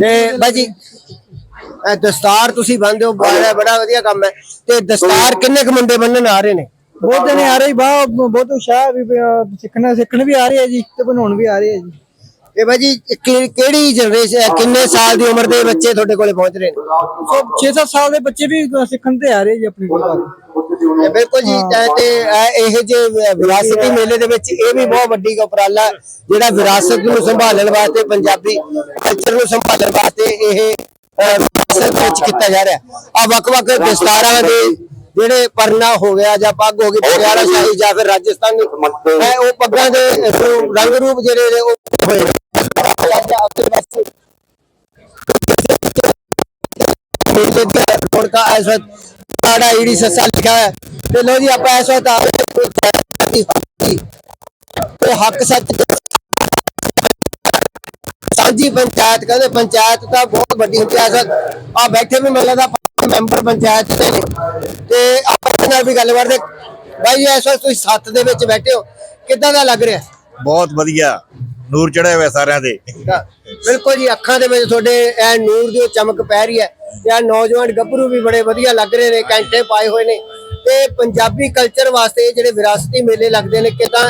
ਤੇ ਬਾਈ ਜੀ ਇਹ ਦਸਤਾਰ ਤੁਸੀਂ ਬੰਨਦੇ ਹੋ ਬੜਾ ਬੜਾ ਵਧੀਆ ਕੰਮ ਹੈ। ਤੇ ਦਸਤਾਰ ਕਿੰਨੇ ਕੁ ਮੁੰਡੇ ਬੰਨਣ ਆ ਰਹੇ ਨੇ? ਬਹੁਤ ਜਣੇ ਆ ਰਹੇ ਬਾ ਬਹੁਤ ਉਸ਼ਾਹ ਵੀ ਸਿੱਖਣਾ ਸਿੱਖਣ ਵੀ ਆ ਰਹੇ ਆ ਜੀ ਤੇ ਬਣਾਉਣ ਵੀ ਆ ਰਹੇ ਆ ਜੀ। ਤੇ ਬਾਈ ਜੀ ਕਿ- ਕਿਹੜੀ ਜਨਰੇਸ਼ਨ ਕਿੰਨੇ ਸਾਲ ਦੀ ਉਮਰ ਦੇ ਬੱਚੇ ਤੁਹਾਡੇ ਕੋਲੇ ਪਹੁੰਚ ਰਹੇ ਨੇ ਸੋ 6-7 ਸਾਲ ਦੇ ਬੱਚੇ ਵੀ ਸਿੱਖਣ ਤੇ ਆ ਰਹੇ ਜੀ ਆਪਣੇ ਕੋਲ। ਤੇ ਬਿਲਕੁਲ ਜੀ ਤੇ- ਤੇ ਇਹ ਇਹ ਜੇ ਵਿਰਾਸਤੀ ਮੇਲੇ ਦੇ ਵਿੱਚ ਇਹ ਵੀ ਬਹੁਤ ਵੱਡੀ ਉਪਰਾਲਾ ਜਿਹੜਾ ਵਿਰਾਸਤ ਨੂੰ ਸੰਭਾਲਣ ਵਾਸਤੇ ਪੰਜਾਬੀ ਕਲਚਰ ਨੂੰ ਸੰਭਾਲਣ ਵਾਸਤੇ ਇਹ ਅਹ, ਵਿਰਾਸਤ ਵਿੱਚ ਕੀਤਾ ਜਾ ਰਿਹਾ ਆ ਵੱਖ-ਵੱਖ ਦਸਤਾਰਾਂ ਦੇ ਜਿਹੜੇ ਪਰਨਾ ਹੋ ਗਿਆ ਜਾਂ ਪੱਗ ਹੋ ਗਈ ਪਟਿਆਲਾ ਸ਼ਾਹੀ ਜਾਂ। ਫਿਰ ਰਾਜਸਥਾਨੀ ਇਹ ਉਹ ਪੱਗਾਂ ਦੇ ਰੰਗ ਰੂਪ ਜਿਹੜੇ ਨੇ ਉਹ ਹੋਏ ਰੌਣਕਾਂ ਇਸ ਵਕਤ ਸਾਡਾ ਈੜੀ ਸੱਸਾ ਲਿਖਿਆ ਹੈ ਤੇ ਲੋ ਜੀ ਆਪਾਂ ਇਸ ਵਕਤ ਹਾਂ ਤੇ ਹੱਕ ਸੱਚ ਸਾਂਝੀ ਪੰਚਾਇਤ ਕਹਿੰਦੇ ਪੰਚਾਇਤ ਤਾਂ ਬਹੁਤ ਵੱਡੀ ਹੁੰਦੀ ਹੈ। ਆ ਬੈਠੇ ਵੀ ਮੈਨੂੰ ਲੱਗਦਾ ਮੈਂਬਰ ਪੰਚਾਇਤ ਦੇ ਨੇ। ਤੇ ਆਪਾਂ ਇਹਨਾਂ ਨਾਲ ਵੀ ਗੱਲ ਕਰਦੇ ਬਾਈ ਇਸ ਵਕਤ ਤੁਸੀਂ ਸੱਤ ਦੇ ਵਿੱਚ ਬੈਠੇ ਹੋ। ਕਿੱਦਾਂ ਦਾ ਲੱਗ ਰਿਹਾ? ਬਹੁਤ ਵਧੀਆ। ਨੂਰ ਚੜਿਆ ਹੋਇਆ ਸਾਰਿਆਂ ਦੇ। ਬਿਲਕੁਲ ਜੀ ਅੱਖਾਂ ਦੇ ਵਿੱਚ ਤੁਹਾਡੇ ਇਹ ਨੂਰ ਦੀ ਚਮਕ ਪੈ ਰਹੀ ਹੈ। ਤੇ ਆ ਨੌਜਵਾਨ ਗੱਭਰੂ ਵੀ ਬੜੇ ਵਧੀਆ ਲੱਗ ਰਹੇ ਨੇ ਕੈਂਟੇ ਪਾਏ ਹੋਏ ਨੇ। ਤੇ ਪੰਜਾਬੀ ਕਲਚਰ ਵਾਸਤੇ ਜਿਹੜੇ ਵਿਰਾਸਤੀ ਮੇਲੇ ਲੱਗਦੇ ਨੇ ਕਿਦਾਂ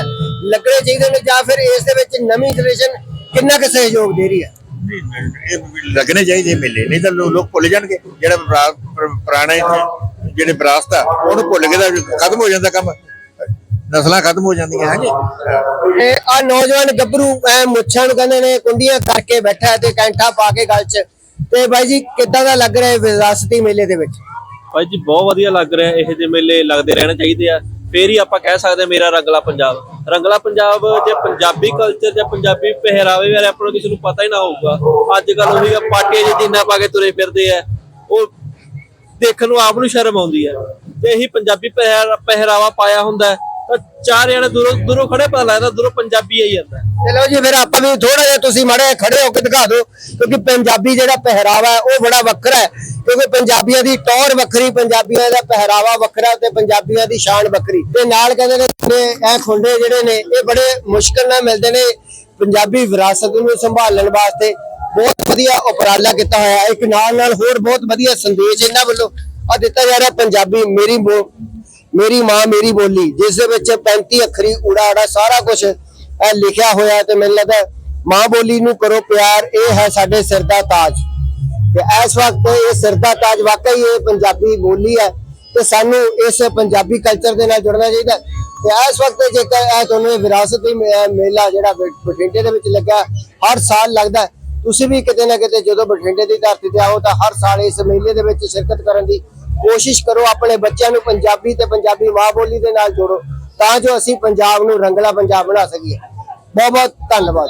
ਲੱਗਣੇ ਚਾਹੀਦੇ ਨੇ? ਜਾਂ ਫਿਰ ਇਸ ਦੇ ਵਿੱਚ ਨਵੀਂ ਜਨਰੇਸ਼ਨ ਕਿੰਨਾ ਕੁ ਸਹਿਯੋਗ ਦੇ ਰਹੀ ਹੈ? ਇਹ ਲੱਗਣੇ ਚਾਹੀਦੇ ਮੇਲੇ ਨਹੀਂ ਤਾਂ ਲੋਕ ਭੁੱਲ ਜਾਣਗੇ। ਜਿਹੜਾ ਪੁਰਾਣਾ ਇੱਥੇ ਜਿਹੜੇ ਵਿਰਾਸਤ ਆ ਉਹਨੂੰ ਭੁੱਲ ਕੇ ਤਾਂ ਖਤਮ ਹੋ ਜਾਂਦਾ ਕੰਮ। ਨਸਲਾਂ ਖਤਮ ਹੋ ਜਾਂਦੀਆਂ ਹਾਂਜੀ। ਤੇ ਆ ਨੌਜਵਾਨ ਗੱਭਰੂ ਐ ਮੁੱਛਾਂ ਨੂੰ ਕਹਿੰਦੇ ਨੇ ਕੁੰਡੀਆਂ ਕਰਕੇ ਬੈਠਾ ਤੇ ਕੈਂਠਾ ਪਾ ਕੇ ਗਲ 'ਚ। ਤੇ ਬਾਈ ਜੀ ਕਿੱਦਾਂ ਦਾ ਲੱਗ ਰਿਹਾ ਵਿਰਾਸਤੀ ਮੇਲੇ ਦੇ ਵਿੱਚ? ਭਾਈ ਜੀ ਬਹੁਤ ਵਧੀਆ ਲੱਗ ਰਿਹਾ ਇਹੋ ਜਿਹੇ ਮੇਲੇ ਲੱਗਦੇ ਰਹਿਣੇ ਚਾਹੀਦੇ ਆ। ਫੇਰ ਹੀ ਆਪਾਂ ਕਹਿ ਸਕਦੇ ਹਾਂ ਮੇਰਾ ਰੰਗਲਾ ਪੰਜਾਬ। ਰੰਗਲਾ ਪੰਜਾਬ ਜੇ ਪੰਜਾਬੀ ਕਲਚਰ ਜਾਂ ਪੰਜਾਬੀ ਪਹਿਰਾਵੇ ਬਾਰੇ ਆਪਾਂ ਨੂੰ ਕਿਸੇ ਨੂੰ ਪਤਾ ਹੀ ਨਾ ਹੋਊਗਾ। ਅੱਜ ਕੱਲ ਉਹੀ ਆ ਪਾਟੇ ਜਿਹੇ ਪਾ ਕੇ ਤੁਰੇ ਫਿਰਦੇ ਆ। ਉਹ ਦੇਖਣ ਨੂੰ ਆਪ ਨੂੰ ਸ਼ਰਮ ਆਉਂਦੀ ਹੈ ਤੇ ਇਹੀ ਪੰਜਾਬੀ ਪਹਿਰਾ- ਪਹਿਰਾਵਾ ਪਾਇਆ ਹੁੰਦਾ। ਹੈ, ਚਾਰ ਜਣੇ ਦੂਰੋਂ ਦੂਰੋਂ ਖੜੇ ਪਤਾ ਲੱਗਦਾ, ਦੂਰੋਂ ਪੰਜਾਬੀ ਆਈ ਜਾਂਦਾ। ਚਲੋ ਜੀ, ਫਿਰ ਆਪਾਂ ਵੀ ਥੋੜਾ ਜਿਹਾ ਤੁਸੀਂ ਮਾੜੇ ਖੜੇ ਹੋ ਕੇ ਦਿਖਾ ਦਿਓ, ਕਿਉਂਕਿ ਪੰਜਾਬੀ ਜਿਹੜਾ ਪਹਿਰਾਵਾ ਹੈ, ਉਹ ਬੜਾ ਵੱਖਰਾ ਹੈ, ਕਿਉਂਕਿ ਪੰਜਾਬੀਆਂ ਦੀ ਟੌਰ ਵੱਖਰੀ, ਪੰਜਾਬੀਆਂ ਦਾ ਪਹਿਰਾਵਾ ਵੱਖਰਾ ਤੇ ਪੰਜਾਬੀਆਂ ਦੀ ਸ਼ਾਨ ਵੱਖਰੀ। ਤੇ ਨਾਲ ਕਹਿੰਦੇ ਨੇ ਇਹ ਇਹ ਖੁੰਡੇ ਜਿਹੜੇ ਨੇ, ਇਹ ਬੜੇ ਮੁਸ਼ਕਲ ਨਾਲ ਮਿਲਦੇ ਨੇ, ਪੰਜਾਬੀ ਵਿਰਾਸਤ ਨੂੰ ਸੰਭਾਲਣ ਵਾਸਤੇ ਬਹੁਤ ਵਧੀਆ ਉਪਰਾਲਾ ਕੀਤਾ ਹੋਇਆ ਇੱਕ ਨਾਲ ਨਾਲ ਹੋਰ ਬਹੁਤ ਵਧੀਆ ਸੰਦੇਸ਼ ਇਹਨਾਂ ਵੱਲੋਂ ਆ ਦਿੱਤਾ ਜਾ ਰਿਹਾ, ਪੰਜਾਬੀ ਮੇਰੀ ਮੇਰੀ ਮਾਂ ਮੇਰੀ ਬੋਲੀ, ਜਿਸ ਦੇ ਵਿੱਚ 35 ਅੱਖਰੀ ਊੜਾ ਸਾਰਾ ਕੁਝ ਲਿਖਿਆ ਹੋਇਆ ਤੇ ਮੈਨੂੰ ਲੱਗਦਾ ਮਾਂ ਬੋਲੀ ਨੂੰ ਕਰੋ ਪਿਆਰ, ਇਹ ਹੈ ਸਾਡੇ ਸਿਰ ਦਾ ਤਾਜ। ਤੇ ਇਸ ਵਕਤ ਇਹ ਸਿਰ ਦਾ ਤਾਜ ਵਾਕਈ ਇਹ ਪੰਜਾਬੀ ਬੋਲੀ ਹੈ ਤੇ ਸਾਨੂੰ ਇਸ ਪੰਜਾਬੀ ਕਲਚਰ ਦੇ ਨਾਲ ਜੁੜਨਾ ਚਾਹੀਦਾ ਤੇ ਇਸ ਵਕਤ ਜੇਕਰ ਇਹ ਤੁਹਾਨੂੰ ਇਹ ਵਿਰਾਸਤੀ ਮੇਲਾ ਜਿਹੜਾ ਬਠਿੰਡੇ ਦੇ ਵਿੱਚ ਲੱਗਾ ਹਰ ਸਾਲ ਲੱਗਦਾ ਤੁਸੀਂ ਵੀ ਕਿਤੇ ਨਾ ਕਿਤੇ ਜਦੋਂ ਬਠਿੰਡੇ ਦੀ ਧਰਤੀ ਤੇ ਆਓ ਤਾਂ ਹਰ ਸਾਲ ਇਸ ਮੇਲੇ ਦੇ ਵਿੱਚ ਸ਼ਿਰਕਤ ਕਰਨ ਦੀ ਕੋਸ਼ਿਸ਼ ਕਰੋ ਆਪਣੇ ਬੱਚਿਆਂ ਨੂੰ ਪੰਜਾਬੀ ਤੇ ਪੰਜਾਬੀ ਮਾਂ ਬੋਲੀ ਦੇ ਨਾਲ ਜੋੜੋ, ਤਾਂ ਜੋ ਅਸੀਂ ਪੰਜਾਬ ਨੂੰ ਰੰਗਲਾ ਪੰਜਾਬ ਬਣਾ ਸਕੀਏ। ਬਹੁਤ ਬਹੁਤ ਧੰਨਵਾਦ।